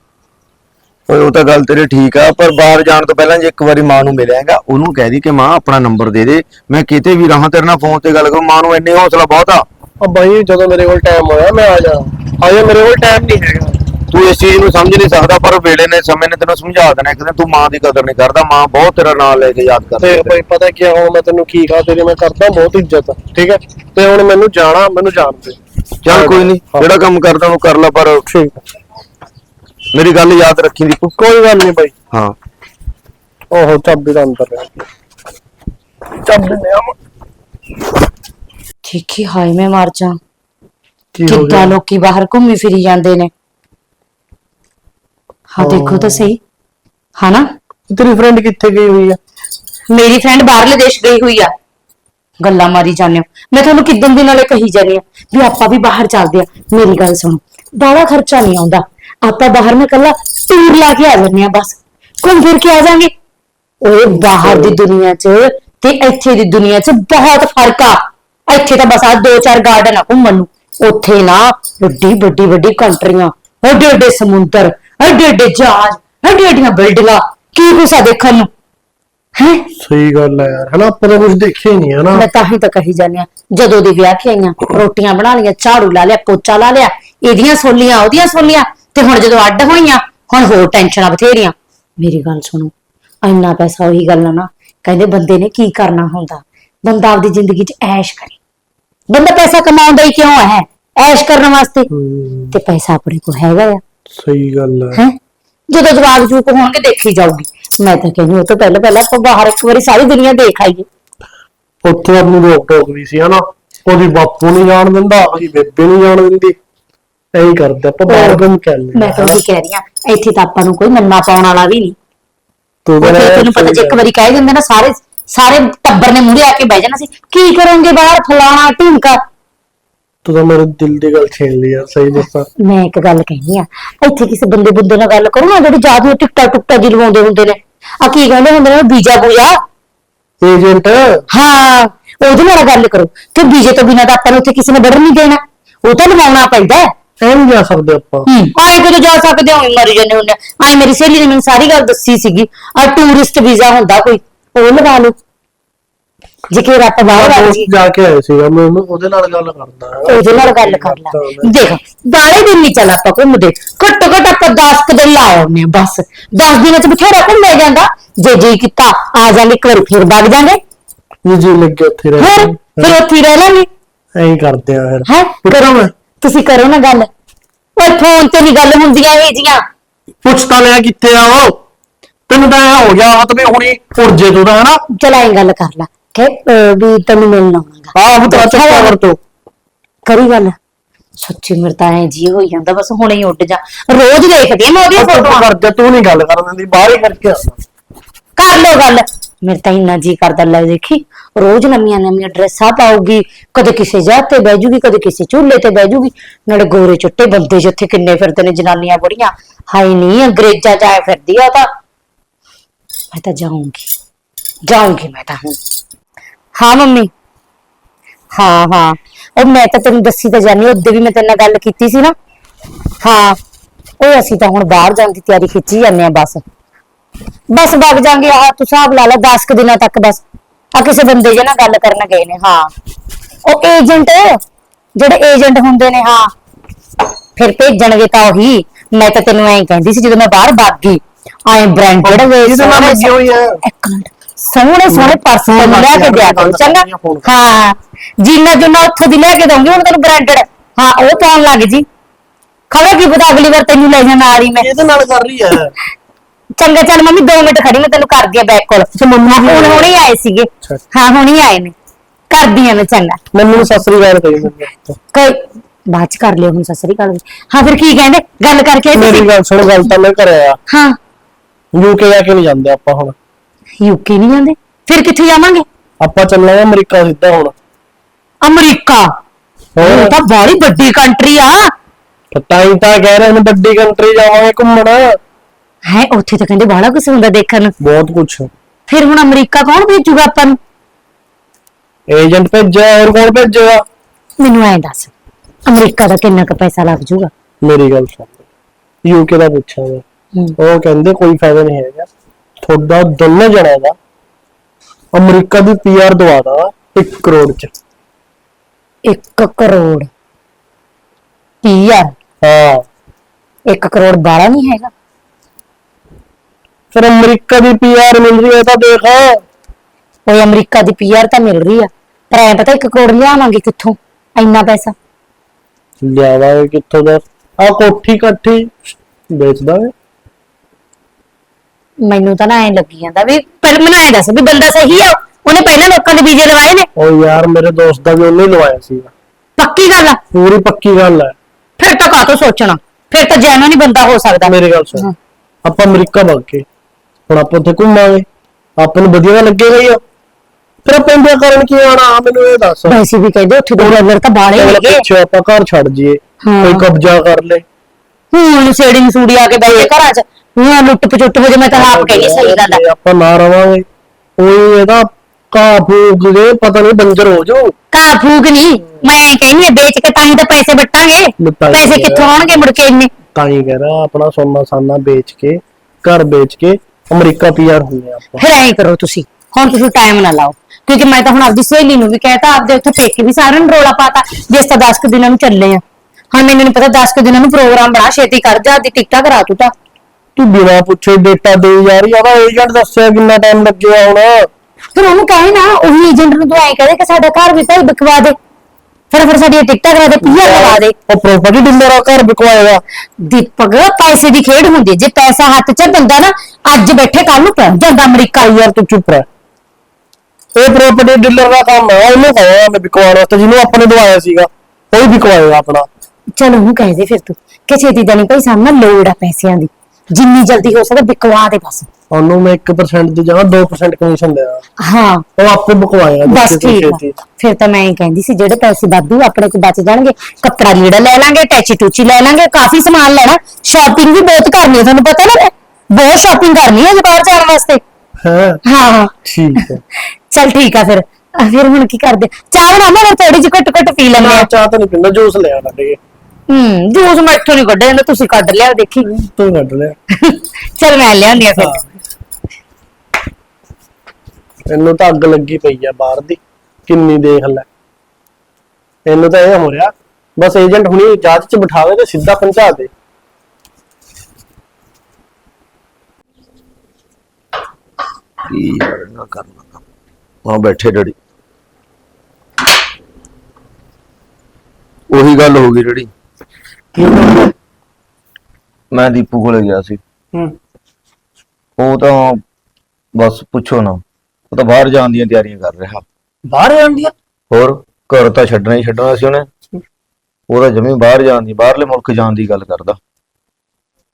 ਉਹ ਤਾਂ ਗੱਲ ਤੇਰੀ ਠੀਕ ਆ ਪਰ ਬਾਹਰ ਜਾਣ ਤੋਂ ਪਹਿਲਾਂ ਜੇ ਇੱਕ ਵਾਰੀ ਮਾਂ ਨੂੰ ਮਿਲਿਆਗਾ ਉਹਨੂੰ ਕਹਿ ਦੀ ਕਿ ਮਾਂ ਆਪਣਾ ਨੰਬਰ ਦੇ ਦੇ। ਮੈਂ ਕਿਤੇ ਵੀ ਰਹਾਂ ਤੇਰੇ ਨਾਲ ਫੋਨ ਤੇ ਗੱਲ ਕਰੂੰ ਮਾਂ ਨੂੰ ਇੰਨੇ ਹੌਸਲਾ ਬਹੁਤ ਆ। ਉਹ ਬਈ ਜਦੋਂ ਮੇਰੇ ਕੋਲ ਟਾਈਮ ਹੋਇਆ ਮੈਂ ਆ ਜਾ। ਅਜੇ ਮੇਰੇ ਕੋਲ ਟਾਈਮ ਨਹੀਂ ਹੈਗਾ। ਤੂੰ ਇਸ ਚੀਜ਼ ਨੂੰ ਸਮਝ ਨਹੀਂ ਸਕਦਾ ਪਰ ਵੇਲੇ ਨੇ ਸਮੇਂ ਨੇ ਤੈਨੂੰ ਸਮਝਾ ਦੇਣਾ ਇੱਕ ਦਿਨ ਤੂੰ ਮਾਂ ਦੀ ਕਦਰ ਨਹੀਂ ਕਰਦਾ ਮਾਂ ਬਹੁਤ ਤੇਰਾ ਨਾਮ ਲੈ ਕੇ ਯਾਦ ਕਰਦੀ ਤੇ ਹੈ ਬਈ ਪਤਾ ਕੀ ਆ, ਹੁਣ ਮੈਂ ਤੈਨੂੰ ਕੀ ਕਹਾਂ ਤੇਰੀ ਮੈਂ ਕਰਦਾ ਬਹੁਤ ਇੱਜ਼ਤ ਠੀਕ ਹੈ? ਤੇ ਹੁਣ ਮੈਨੂੰ ਜਾਣਾ ਮੈਨੂੰ ਜਾਣ ਦੇ। ਚੱਲ ਕੋਈ ਨਹੀਂ ਹਾਂ। ਜਿਹੜਾ ਕੰਮ ਕਰਦਾ ਉਹ ਕਰ ਲੈ ਪਰ ਠੀਕ। ਹੈ। ਮੇਰੀ ਗੱਲ ਯਾਦ ਰੱਖੀ ਦੀਪੂ। ਕੋਈ ਗੱਲ ਨਹੀਂ ਬਈ। ਹਾਂ। ਓਹੋ ਚਾਬੀ ਦਾ ਅੰਦਰ ਹੈ ਚਾਬੀ ਲੈ ਆਵਾਂ ਠੀਕ ਹੀ ਹਾਏ ਮੈਂ ਮਰ ਜਾ। ਕੀ ਹੋ ਗਿਆ? ਕਿੱਦਾਂ ਲੋਕੀ ਬਾਹਰ ਘੁੰਮੀ ਫਿਰੀ ਜਾਂਦੇ ਨੇ। ਹਾਂ ਦੇਖੋ ਤਾਂ ਸਹੀ। ਹਨਾ? ਤੇਰੀ ਫਰੈਂਡ ਕਿੱਥੇ ਗਈ ਹੋਈ ਆ? ਮੇਰੀ ਫਰੈਂਡ ਬਾਹਰਲੇ ਦੇਸ਼ ਗਈ ਹੋਈ ਆ। ਗੱਲਾਂ ਮਾਰੀ ਜਾਂਦੇ ਹੋ। ਮੈਂ ਤੁਹਾਨੂੰ ਕਿਦਾਂ ਦੀ ਨਾਲੇ ਕਹੀ ਜਾਨੀ ਆ ਵੀ ਆਪਾਂ ਵੀ ਬਾਹਰ ਚੱਲਦੇ ਆ। ਮੇਰੀ ਗੱਲ ਸੁਣੋ। ਬਾਹਲਾ ਖਰਚਾ ਨਹੀਂ ਆਉਂਦਾ। ਆਪਾਂ ਬਾਹਰ ਮੈਂ ਕੱਲਾ ਟੂਰ ਲਾ ਕੇ ਆ ਜਾਂਦੇ ਆ ਬਸ। ਘੁੰਮ ਫਿਰ ਕੇ ਆ ਜਾਾਂਗੇ। ਓਏ ਬਾਹਰ ਦੀ ਦੁਨੀਆ 'ਚ ਤੇ ਇੱਥੇ ਦੀ ਦੁਨੀਆ 'ਚ ਬਹੁਤ ਫ਼ਰਕ ਆ। ਇੱਥੇ ਤਾਂ ਬਸ ਆ ਦੋ ਚਾਰ ਗਾਰਡਨ ਆ ਘੁੰਮਣ ਨੂੰ। ਉੱਥੇ ਨਾ ਵੱਡੀ ਵੱਡੀ ਵੱਡੀ ਕੰਟਰੀਆਂ ਏਡੇ ਏਡੇ ਸਮੁੰਦਰ ਏਡੇ ਏਡੇ ਜਹਾਜ਼ ਏਡੇ ਏਡੀਆਂ ਬਿਲਡਿੰਗਾਂ ਕੀ ਕੁਛ ਆ ਦੇਖਣ ਨੂੰ? ਹੈ? ਸਹੀ ਗੱਲ ਹੈ ਯਾਰ। ਹਨਾ ਆਪਾਂ ਤਾਂ ਕੁਝ ਦੇਖਿਆ ਹੀ ਨਹੀਂ ਹੈ ਨਾ ਮੈਂ ਤਾਂ ਹੀ ਤਾਂ ਕਹੀ ਜਾਂਦੀ ਆ ਜਦੋਂ ਦੀ ਵਿਆਹ ਕੇ ਆਈਆਂ ਰੋਟੀਆਂ ਬਣਾ ਲਈਆਂ ਝਾੜੂ ਲਾ ਲਿਆ ਪੋਚਾ ਲਾ ਲਿਆ ਇਹਦੀਆਂ ਸੋਲੀਆਂ ਉਹਦੀਆਂ ਸੋਲੀਆਂ ਤੇ ਹੁਣ ਜਦੋਂ ਅੱਡ ਹੋਈਆਂ ਹੁਣ ਹੋਰ ਟੈਨਸ਼ਨਾਂ ਬਥੇਰੀਆਂ। ਮੇਰੀ ਗੱਲ ਸੁਣੋ ਇੰਨਾ ਪੈਸਾ ਉਹੀ ਗੱਲ ਆ ਨਾ ਕਹਿੰਦੇ ਬੰਦੇ ਨੇ ਕੀ ਕਰਨਾ ਹੁੰਦਾ? ਬੰਦਾ ਆਪਦੀ ਜ਼ਿੰਦਗੀ 'ਚ ਐਸ਼ ਕਰੇ। ਬੰਦਾ ਪੈਸਾ ਕਮਾਉਂਦਾ ਹੀ ਕਿਉਂ ਹੈ? ਐਸ਼ ਕਰਨ ਵਾਸਤੇ। ਹੂੰ, ਤੇ ਪੈਸਾ ਆਪਣੇ ਕੋਲ ਹੈਗਾ ਆ। ਸਹੀ ਗੱਲ ਹੈ ਹੈ? ਜਦੋਂ ਜਵਾਬ ਜੂਕ ਹੋਣਗੇ ਦੇਖੀ ਜਾਊਗੀ। ਮੈਂ ਤਾਂ ਕਹਿੰਦੀ ਉਹ ਤੋਂ ਪਹਿਲਾਂ ਪਹਿਲਾਂ ਆਪਾਂ ਬਾਹਰ ਇੱਕ ਵਾਰੀ ਸਾਰੀ ਦੁਨੀਆ ਦੇਖ ਆਈਏ। ਉੱਥੇ ਆਪਣੀ ਰੋਕ ਟੋਕ ਵੀ ਸੀ ਹਨਾ? ਉਹਦੀ ਬਾਪੂ ਨਹੀਂ ਜਾਣ ਦਿੰਦਾ ਉਹਦੀ ਬੇਬੇ ਨਹੀਂ ਜਾਣ ਦਿੰਦੀ। ਐਂ ਕਰਦੇ ਆਪਾਂ ਬਾਹਰ ਘੁੰਮ ਕੇ ਆਉਂਦੇ ਮੈਂ ਤਾਂ ਉਹੀ ਕਹਿ ਰਹੀ ਆ ਇੱਥੇ ਤਾਂ ਆਪਾਂ ਨੂੰ ਕੋਈ ਮੰਨਾ ਪਾਉਣ ਵਾਲਾ ਵੀ ਨਹੀਂ। ਤੂੰ ਉੱਥੇ ਤੈਨੂੰ ਪਤਾ ਜੇ ਇੱਕ ਵਾਰੀ ਕਹਿ ਦਿੰਦੇ ਨਾ ਸਾਰੇ ਸਾਰੇ ਟੱਬਰ ਨੇ ਮੂਹਰੇ ਆ ਕੇ ਬਹਿ ਜਾਣਾ ਸੀ ਕੀ ਕਰੋਗੇ ਬਾਹਰ ਫਲਾਣਾ ਢਿੰਕਾ? ਤੂੰ ਤਾਂ ਮੇਰੇ ਦਿਲ ਦੀ ਗੱਲ ਛੇੜ ਲਈ ਯਾਰ ਸਹੀ ਦੱਸਾਂ। ਮੈਂ ਇੱਕ ਗੱਲ ਕਹਿਨੀ ਆ ਇੱਥੇ ਕਿਸੇ ਬੰਦੇ ਬੁੱਦੇ ਨਾਲ ਗੱਲ ਕਰੋ ਨਾ ਜਿਹੜੀ ਜਾਦੂ ਟਿਕਟਾ ਟੁਕਟਾ ਜੀ ਲਵਾਉਂਦੇ ਹੁੰਦੇ ਨੇ। ਆ ਕੀ ਕਹਿੰਦੇ ਹੁੰਦੇ ਨੇ ਵੀਜ਼ਾ ਬੂਜਾ? ਏਜੰਟ? ਹਾਂ ਉਹਦੇ ਨਾਲ ਗੱਲ ਕਰੋ। ਕਿ ਵੀਜ਼ੇ ਤੋਂ ਬਿਨਾਂ ਤਾਂ ਆਪਾਂ ਨੂੰ ਉੱਥੇ ਕਿਸੇ ਨੇ ਵੜਨ ਨਹੀਂ ਦੇਣਾ। ਉਹ ਤਾਂ ਲਵਾਉਣਾ ਪੈਂਦਾ। ਐਂ ਨਹੀਂ ਜਾ ਸਕਦੇ ਆਪਾਂ। ਆਏ ਕਦੋਂ ਜਾ ਸਕਦੇ ਹੋ ਮਰ ਜਾਂਦੇ ਹੁੰਦੇ ਆਏ ਮੇਰੀ ਸਹੇਲੀ ਨੇ ਮੈਨੂੰ ਸਾਰੀ ਗੱਲ ਦੱਸੀ ਸੀਗੀ ਆ ਟੂਰਿਸਟ ਵੀਜ਼ਾ ਹੁੰਦਾ ਕੋਈ ਉਹ ਲਵਾ ਲਓ। ਜੇ ਕਿ ਬਾਹਰ ਆ ਜੀ। ਜਾ ਕੇ ਆਏ ਸੀਗਾ ਮੈਂ ਉਹਨੂੰ- ਉਹਦੇ ਨਾਲ ਗੱਲ ਕਰਦਾ। ਉਹਦੇ ਨਾਲ ਗੱਲ ਕਰ ਲੈ। ਦੇਖ ਬਾਲੇ ਦਿਨ ਨਹੀਂ ਚੱਲ ਆਪਾਂ ਘੁੰਮਦੇ। ਘੱਟੋ ਘੱਟ ਆਪਾਂ 10 ਕੁ ਦਿਨ ਲਾ ਆਉਂਦੇ ਹਾਂ ਬਸ। 10 ਦਿਨਾਂ ਚ ਬਥੇਰਾ ਘੁੰਮਿਆ ਜਾਂਦਾ। ਜੇ ਜੀ ਕੀਤਾ ਆ ਜਾਂਗੇ ਇੱਕ ਵਾਰ ਫਿਰ ਵਗ ਜਾਂਗੇ। ਜੀ ਜੀ ਲੱਗੇ ਉੱਥੇ ਰਹਿ ਫਿਰ ਫਿਰ ਉੱਥੇ ਹੀ ਰਹਿ ਲਾਂਗੇ। ਐਂ ਹੀ ਕਰਦੇ ਆ ਫਿਰ। ਹੈ? ਕਰੋ ਮੈਂ ਤੁਸੀਂ ਕਰੋ ਨਾ ਗੱਲ। ਓਏ ਫੋਨ ਤੇ ਨਹੀਂ ਗੱਲ ਹੁੰਦੀਆਂ ਇਹ ਜੀਆਂ ਪੁੱਛ ਤਾਂ ਲਿਆ ਕਿੱਥੇ ਆ ਉਹ? ਤੈਨੂੰ ਤਾਂ ਐਂ ਹੋ ਗਿਆ ਹੱਥ ਵੀ ਹੁਣੀ ਪੁਰਜੇ ਤੋਂ ਦਾ ਹਨਾ? ਚਲਾਈ ਗੱਲ ਕਰ ਲੈ। ਕਿ ਅਹ, ਵੀ ਤੈਨੂੰ ਮਿਲਣਾ ਹੋਣਾਗਾ ਆਹ ਤਾਂ ਚੱਕਾ ਵਰ ਤੋਂ ਕਰੀ ਗੱਲ। ਸੱਚੀ ਮੇਰੇ ਤਾਂ ਐ ਜੀ ਹੋਈ ਜਾਂਦਾ ਬਸ ਹੁਣੇ ਹੀ ਉੱਡ ਜਾ। ਰੋਜ਼ ਦੇਖਦੀ ਆ ਮੈਂ ਉਹਦੀਆਂ ਫੋਟੋਆਂ। ਕਰਦੇ ਤੂੰ ਨਹੀਂ ਗੱਲ ਕਰਨ ਦਿੰਦੀ ਬਾਹਰ ਹੀ ਕਰਕੇ ਕਰ ਲੋ ਗੱਲ। ਮੇਰੇ ਤਾਂ ਇੰਨਾ ਜੀ ਕਰਦਾ ਲੈ ਦੇਖੀ। ਰੋਜ਼ ਨਵੀਆਂ ਨਵੀਆਂ ਡਰੈਸਾਂ ਪਾਉਗੀ ਕਦੇ ਕਿਸੇ ਜਾਤ ਤੇ ਬਹਿ ਜੂਗੀ, ਕਦੇ ਕਿਸੇ ਝੂਲੇ ਤੇ ਬਹਿ ਜੂਗੀ, ਨਾਲੇ ਗੋਰੇ ਚੁੱਟੇ ਬੰਦੇ ਜਿੱਥੇ ਕਿੰਨੇ ਫਿਰਦੇ ਨੇ, ਜਨਾਨੀਆਂ ਬੁੜੀਆਂ ਹਾਈ ਨਹੀਂ ਅੰਗਰੇਜ਼ਾਂ ਚ ਫਿਰਦੀ ਆ ਤਾਂ। ਮੈਂ ਤਾਂ ਜਾਊਂਗੀ ਜਾਊਂਗੀ ਮੈਂ ਤਾਂ ਹੁਣ। ਹਾਂ ਮੰਮੀ। ਹਾਂ ਹਾਂ। ਉਹ ਮੈਂ ਤਾਂ ਤੈਨੂੰ ਦੱਸੀ ਤਾਂ ਜਾਨੀ ਉਹਦੇ ਵੀ ਮੈਂ ਤੇਰੇ ਨਾਲ ਗੱਲ ਕੀਤੀ ਸੀ ਨਾ। ਹਾਂ, ਉਹ ਅਸੀਂ ਤਾਂ ਹੁਣ ਬਾਹਰ ਜਾਣ ਦੀ ਤਿਆਰੀ ਖਿੱਚੀ ਜਾਂਦੇ ਆ ਬਸ। ਬਸ ਵਗ ਜਾਾਂਗੇ ਆ ਤੂੰ ਹਿਸਾਬ ਲਾ ਲੈ 10 ਕੁ ਦਿਨਾਂ ਤੱਕ ਬਸ। ਆ ਕਿਸੇ ਬੰਦੇ ਜੇ ਨਾਲ ਗੱਲ ਕਰਨ ਗਏ ਨੇ ਹਾਂ। ਉਹ ਏਜੰਟ ਜਿਹੜੇ ਏਜੰਟ ਹੁੰਦੇ ਨੇ ਹਾਂ। ਫਿਰ ਭੇਜਣਗੇ ਤਾਂ ਉਹੀ। ਮੈਂ ਤਾਂ ਤੈਨੂੰ ਐਂ ਕਹਿੰਦੀ ਸੀ ਜਦੋਂ ਮੈਂ ਬਾਹਰ ਭੱਗ ਗਈ ਆਏ ਬ੍ਰਾਂਡਡ ਵੇ ਇਹਦੇ ਨਾਲ ਲੱਗੀ ਹੋਈ ਹੈ। ਇੱਕ ਮਿੰਟ। ਸੋਹਣੇ ਸੋਹਣੇ ਪਰਸ ਤੈਨੂੰ ਲੈ ਕੇ ਦਿਆ ਕਰੋ ਚੰਗਾ? ਹਾਂ। ਜੀਨਾ ਜੁਨਾ ਉੱਥੋਂ ਦੀ ਲੈ ਕੇ ਦਊਂਗੀ ਹੁਣ ਤੈਨੂੰ ਬ੍ਰਾਂਡਡ ਹਾਂ ਉਹ ਪਾਉਣ ਲੱਗ ਜੀ। ਖਬਰ ਕੀ ਪਤਾ ਅਗਲੀ ਵਾਰ ਤੈਨੂੰ ਲੈ ਜਾਣਾ ਆ ਰਹੀ ਮੈਂ। ਇਹਦੇ ਨਾਲ ਕਰ ਰਹੀ ਹੈ। ਚੰਗਾ ਚੱਲ ਮੰਮੀ 2 ਮਿੰਟ ਖੜੀ ਮੈਂ ਤੈਨੂੰ ਕਰਦੀ ਆ ਬੈਕ ਕਾਲ ਮੰਮਾ ਹੁਣ ਹੁਣੇ ਆਏ ਸੀਗੇ। ਹਾਂ ਹੁਣੇ ਆਏ ਨੇ। ਕਰਦੀ ਆ ਮੈਂ ਚੰਗਾ। ਮੈਨੂੰ ਸਤਿ ਸ੍ਰੀ ਅਕਾਲ ਕਹੀ ਮੈਨੂੰ ਕੋਈ ਬਾਅਦ ਚ ਕਰ ਲਿਓ ਹੁਣ ਸਤਿ ਸ੍ਰੀ ਅਕਾਲ। ਹਾਂ ਫਿਰ ਕੀ ਕਹਿੰਦੇ? ਗੱਲ ਕਰਕੇ ਆਏ ਮੇਰੀ ਤੁਸੀਂ? ਗੱਲ ਸੁਣ ਗੱਲ ਤਾਂ ਮੈਂ ਕਰਿਆ। ਹਾਂ। ਯੂਕੇ ਜਾ ਕੇ ਨਹੀਂ ਜਾਂਦੇ ਆਪਾਂ ਹੁਣ। ਯੂਕੇ ਨਹੀਂ ਜਾਂਦੇ? ਫਿਰ ਕਿੱਥੇ ਜਾਵਾਂਗੇ? ਆਪਾਂ ਚੱਲਾਂਗੇ ਅਮਰੀਕਾ ਸਿੱਧਾ ਹੁਣ। ਅਮਰੀਕਾ? ਉਹ ਤਾਂ ਬੜੀ ਵੱਡੀ ਕੰਟਰੀ ਆ। ਤਾਂ ਹੀ ਤਾਂ ਕਹਿ ਰਹੇ ਨੇ ਵੱਡੀ ਕੰਟਰੀ ਜਾਵਾਂਗੇ ਘੁੰਮਣ। ਹੈ ਉੱਥੇ ਤਾਂ ਕਹਿੰਦੇ ਬੜਾ ਕੁਝ ਹੁੰਦਾ ਦੇਖਣ ਨੂੰ। ਬਹੁਤ ਕੁਛ। ਫਿਰ ਹੁਣ ਅਮਰੀਕਾ ਕੌਣ ਭੇਜੂਗਾ ਆਪਾਂ ਨੂੰ? ਏਜੰਟ ਭੇਜਿਆ ਹੋਰ ਕੌਣ ਭੇਜੇਗਾ? ਮੈਨੂੰ ਐਂ ਦੱਸ ਅਮਰੀਕਾ ਦਾ ਕਿੰਨਾ ਕੁ ਪੈਸਾ ਲੱਗ ਜਾਊਗਾ ਮੇਰੀ ਗੱਲ ਸੁਣ। ਯੂਕੇ ਦਾ ਪੁੱਛਾਂਗੇ। ਹੂੰ। ਉਹ ਕਹਿੰਦੇ ਕੋਈ ਫਾਇਦਾ ਨਹੀਂ ਹੈਗਾ। ਤੁਹਾਡਾ ਦੋਨੋਂ ਜਣਿਆਂ ਦਾ ਅਮਰੀਕਾ ਦੀ ਪੀਆਰ ਦਵਾ ਦਾ 1 ਕਰੋੜ ਚ। 1 ਕਰੋੜ। ਕੀ ਯਾਰ ਹਾਂ। 1 ਕਰੋੜ ਬਾਰਾ ਨਹੀਂ ਹੈਗਾ? ਫਿਰ ਅਮਰੀਕਾ ਦੀ ਪੀਆਰ ਮਿਲ ਰਹੀ ਹੈ ਤਾਂ ਦੇਖ। ਉਹ ਅਮਰੀਕਾ ਦੀ ਪੀਆਰ ਤਾਂ ਮਿਲ ਰਹੀ ਆ। ਪਰ ਐ ਪਤਾ 1 ਕਰੋੜ ਲਿਆਵਾਂਗੇ ਕਿੱਥੋਂ? ਇੰਨਾ ਪੈਸਾ। ਲਿਆਵਾਂਗੇ ਕਿੱਥੋਂ ਦਾ? ਆ ਕੋਠੀ ਇਕੱਠੀ ਵੇਚ ਦਾਂਗੇ ਮੈਨੂੰ ਤਾਂ ਨਾ ਐ ਲੱਗੀ ਜਾਂਦਾ ਵੀ ਪਰ ਮੈਨੂੰ ਐ ਦੱਸ ਵੀ ਬੰਦਾ ਸਹੀ ਆ? ਉਹਨੇ ਪਹਿਲਾਂ ਲੋਕਾਂ ਦੇ ਵੀਜ਼ੇ ਲਵਾਏ ਨੇ? ਉਹ ਯਾਰ ਮੇਰੇ ਦੋਸਤ ਦਾ ਵੀ ਉਹਨੇ ਹੀ ਲਵਾਇਆ ਸੀਗਾ ਪੱਕੀ ਗੱਲ ਆ? ਪੂਰੀ ਪੱਕੀ ਗੱਲ ਹੈ ਫਿਰ ਤਾਂ ਕਾਹਤੋਂ ਸੋਚਣਾ? ਫਿਰ ਤਾਂ ਜੈਨੂਨ ਹੀ ਬੰਦਾ ਹੋ ਸਕਦਾ। ਮੇਰੀ ਗੱਲ ਸੁਣ। ਆਪਾਂ ਅਮਰੀਕਾ ਵਗ ਕੇ ਹੁਣ ਆਪਾਂ ਉੱਥੇ ਘੁੰਮਾਂਗੇ। ਆਪਾਂ ਨੂੰ ਵਧੀਆ ਤਾਂ ਲੱਗੇਗਾ ਹੀ ਆ ਫਿਰ ਆਪਾਂ ਇੰਡੀਆ ਕਰਨ ਕੀ ਆਣਾ ਆ ਮੈਨੂੰ ਇਹ ਦੱਸ। ਵੈਸੇ ਵੀ ਕਹਿੰਦੇ ਉੱਥੇ ਦੇ ਡਾਲਰ ਤਾਂ ਬਾਲੇ ਅਗਲਾ ਹੈਗੇ। ਪਿੱਛੇ ਆਪਾਂ ਘਰ ਛੱਡ ਜੀਏ ਹਾਂ। ਕੋਈ ਕਬਜ਼ਾ ਕਰ ਲੇ। ਹੁਣ ਸੇੜਿੰਗ ਸੂੜੀ ਆ ਕੇ ਬੈਠੇ ਘਰਾਂ 'ਚ। ਹੁਣ ਲੁੱਟ ਪਚੁੱਟ ਹੋ ਜੇ ਮੈਂ ਤਾਂ ਆਪ ਕਹਿੰਦੀ ਸਹੀ ਗੱਲ ਆ। ਜੇ ਆਪਾਂ ਨਾ ਰਵਾਂਗੇ ਕੋਈ ਇਹਦਾ ਘਾਹ ਫੂਕ ਦੇ ਪਤਾ ਨਹੀਂ ਬੰਜਰ ਹੋ ਜਾਊ। ਕਾ ਫੂਕ ਨਹੀਂ। ਮੈਂ ਕਹਿੰਦੀ ਆ ਵੇਚ ਕੇ ਤਾਂ ਹੀ ਤਾਂ ਪੈਸੇ ਵੱਟਾਂਗੇ। ਵੱਟਾਂਗੇ। ਪੈਸੇ ਕਿੱਥੋਂ ਆਉਣਗੇ ਮੁੜ ਕੇ ਇੰਨੇ? ਤਾਂ ਹੀ ਕਹਿ ਰਿਹਾ ਆਪਣਾ ਸੋਨਾ ਸਾਨਾ ਵੇਚ ਕੇ ਘਰ ਵੇਚ ਕੇ ਅਮਰੀਕਾ ਪੀਆਰ ਹੁੰਦੇ ਆਪਾਂ। ਫਿਰ ਐਂ ਕਰੋ ਤੁਸੀਂ ਹੁਣ ਤੁਸੀਂ ਟਾਈਮ ਨਾ ਲਾਓ। ਕਿਉਂਕਿ ਮੈਂ ਤਾਂ ਹੁਣ ਆਪਦੀ ਸਹੇਲੀ ਨੂੰ ਵੀ ਕਹਿਤਾ ਆਪਦੇ ਉੱਥੇ ਪੇਕੇ ਵੀ ਸਾਰਿਆਂ ਨੂੰ ਰੋਲਾ ਪਾਤਾ ਜਿਸ ਤਾਂ 10 ਕੁ ਦਿਨਾਂ ਨੂੰ ਚੱਲੇ ਆ। ਹਾਂ ਮੈਨੂੰ ਨਹੀਂ ਪਤਾ 10 ਕੁ ਦਿਨਾਂ ਨੂੰ ਪ੍ਰੋਗਰਾਮ ਬਣਾ ਛੇਤੀ ਕਰ ਜਾ ਦੀ ਟਿਕਟਾਂ ਕਰਾ ਤੂੰ ਤਾਂ। ਤੂੰ ਬਿਨਾਂ ਪੁੱਛੇ ਡੇਟਾ ਦੇ ਜਾ ਆ ਉਹਦਾ ਏਜੰਟ ਦੱਸਿਆ ਕਿੰਨਾ ਟਾਈਮ ਲੱਗਿਆ ਹੁਣ। ਫਿਰ ਉਹਨੂੰ ਕਹੇ ਨਾ ਉਹੀ ਏਜੰਟ ਨੂੰ ਤੂੰ ਐਂ ਕਹਦੇ ਕਿ ਸਾਡਾ ਘਰ ਵੀ ਭਾਈ ਬਿਕਵਾ ਦੇ। ਫਿਰ ਫਿਰ ਸਾਡੀਆਂ ਟਿਕਟਾਂ ਕਰਾ ਦੇ ਪੀਆ ਲਵਾ ਦੇ। ਉਹ ਪ੍ਰਾਪਰਟੀ ਡੀਲਰ ਆ ਘਰ ਵਿਕਵਾਏਗਾ ਦੀਪਕ ਪੈਸੇ ਦੀ ਖੇਡ ਹੁੰਦੀ ਹੈ। ਜੇ ਪੈਸਾ ਹੱਥ 'ਚ ਬੰਦਾ ਨਾ ਅੱਜ ਬੈਠੇ ਕੱਲ ਨੂੰ ਪਹੁੰਚ ਜਾਂਦਾ ਅਮਰੀਕਾ। ਯਾਰ ਤੂੰ ਚੁੱਪ ਰਹਿ। ਇਹ ਪ੍ਰਾਪਰਟੀ ਡੀਲਰ ਦਾ ਕੰਮ ਹੈ ਉਹਨੂੰ ਕਹੋ ਮੈਂ ਵਿਕਵਾਉਣ ਵਾਸਤੇ ਜਿਹਨੂੰ ਆਪਾਂ ਨੇ ਦਵਾਇਆ ਸੀਗਾ ਉਹ ਹੀ ਵਿਕਵਾਏਗਾ ਆਪਣਾ। ਚਲ ਉਹਨੂੰ ਕਹਿ ਦੇ ਫਿਰ ਤੂੰ ਕਿ ਛੇਤੀ ਦਾ ਨਹੀਂ ਭਾਈ ਸਾਨੂੰ ਨਾ ਲੋੜ ਆ ਪੈਸਿਆਂ ਦੀ। ਜਿੰਨੀ ਜਲਦੀ ਹੋ ਸਕੇ ਵਿਕਵਾ ਦੇ ਬਸ। ਉਹਨੂੰ ਮੈਂ 1% ਦੀ ਜਗ੍ਹਾ 2% ਕਮਿਸ਼ਨ ਦੇਣਾ। ਹਾਂ। ਉਹ ਆਪੇ ਵਿਕਵਾਏਗਾ ਬਸ ਠੀਕ। ਆ। ਫਿਰ ਤਾਂ ਮੈਂ ਇਹ ਕਹਿੰਦੀ ਸੀ ਜਿਹੜੇ ਪੈਸੇ ਵਾਧੂ ਆਪਣੇ ਕੋਲ ਬਚ ਜਾਣਗੇ ਕੱਪੜਾ ਲੀੜਾ ਲੈ ਲਾਂਗੇ ਟੈਚੀ ਟੂਚੀ ਲੈ ਲਾਂਗੇ ਕਾਫੀ ਸਮਾਨ ਲੈਣਾ। ਸ਼ਾਪਿੰਗ ਵੀ ਬਹੁਤ ਕਰਨੀ ਹੈ ਤੁਹਾਨੂੰ ਪਤਾ ਨਾ ਬਹੁਤ ਸ਼ਾਪਿੰਗ ਕਰਨੀ ਹੈ ਜੇ ਬਾਹਰ ਜਾਣ ਵਾਸਤੇ। ਹੈਂ। ਹਾਂ। ਠੀਕ ਹੈ ਚਲ ਠੀਕ ਆ ਫਿਰ। ਫਿਰ ਹੁਣ ਕੀ ਕਰਦੇ? ਚਾਹ ਬਣਾ ਮੈਂ ਥੋੜੀ ਜਿਹੀ ਘੁੱਟ ਘੁੱਟ ਪੀ ਲੈਂਦੇ ਮੈਂ ਆ ਚਾਹ ਤਾਂ ਨਹੀਂ ਪੀਂਦਾ ਜੂਸ ਲਿਆ ਕੱਢ ਕੇ ਹੂੰ ਜੂਸ ਮੈਂ ਇੱਥੋਂ ਨਹੀਂ ਕੱਢਿਆ ਜਾਂਦਾ ਤੁਸੀਂ ਕੱਢ ਲਿਆ ਦੇਖੀ। ਤੂੰ ਕੱਢ ਲਿਆ। ਚਲ ਮੈਂ ਲਿਆਉਂਦੀ ਆ ਫਿਰ। ਇਹਨੂੰ ਤਾਂ ਅੱਗ ਲੱਗੀ ਪਈ ਆ ਬਾਹਰ ਦੀ ਕਿੰਨੀ ਦੇਖ ਲੈ। ਇਹਨੂੰ ਤਾਂ ਇਹ ਹੋ ਰਿਹਾ ਬਸ ਏਜੰਟ ਹੁਣੀ ਜਾਂਚ ਚ ਬਿਠਾਵੇ ਤੇ ਸਿੱਧਾ ਪਹੁੰਚਾ ਦੇ। ਕੀ ਯਾਰ ਨਾ ਕਰਨਾ ਆ ਬੈਠੇ ਡੜੀ ਉਹੀ ਗੱਲ ਹੋ ਗਈ ਡੜੀ ਮੈਂ ਦੀਪੂ ਕੋਲੇ ਗਿਆ ਸੀ। ਹੂੰ। ਉਹ ਤਾਂ ਬਸ ਪੁੱਛੋ ਨਾ। ਉਹ ਤਾਂ ਬਾਹਰ ਜਾਣ ਦੀਆਂ ਤਿਆਰੀਆਂ ਕਰ ਰਿਹਾ। ਬਾਹਰ ਜਾਣ ਦੀਆਂ? ਹੋਰ ਘਰ ਤਾਂ ਛੱਡਣਾ ਹੀ ਛੱਡਣਾ ਸੀ ਉਹਨੇ। ਉਹਦਾ ਜਮੀ ਬਾਹਰ ਜਾਣ ਦੀ ਬਾਹਰਲੇ ਮੁਲਕ ਜਾਣ ਦੀ ਗੱਲ ਕਰਦਾ।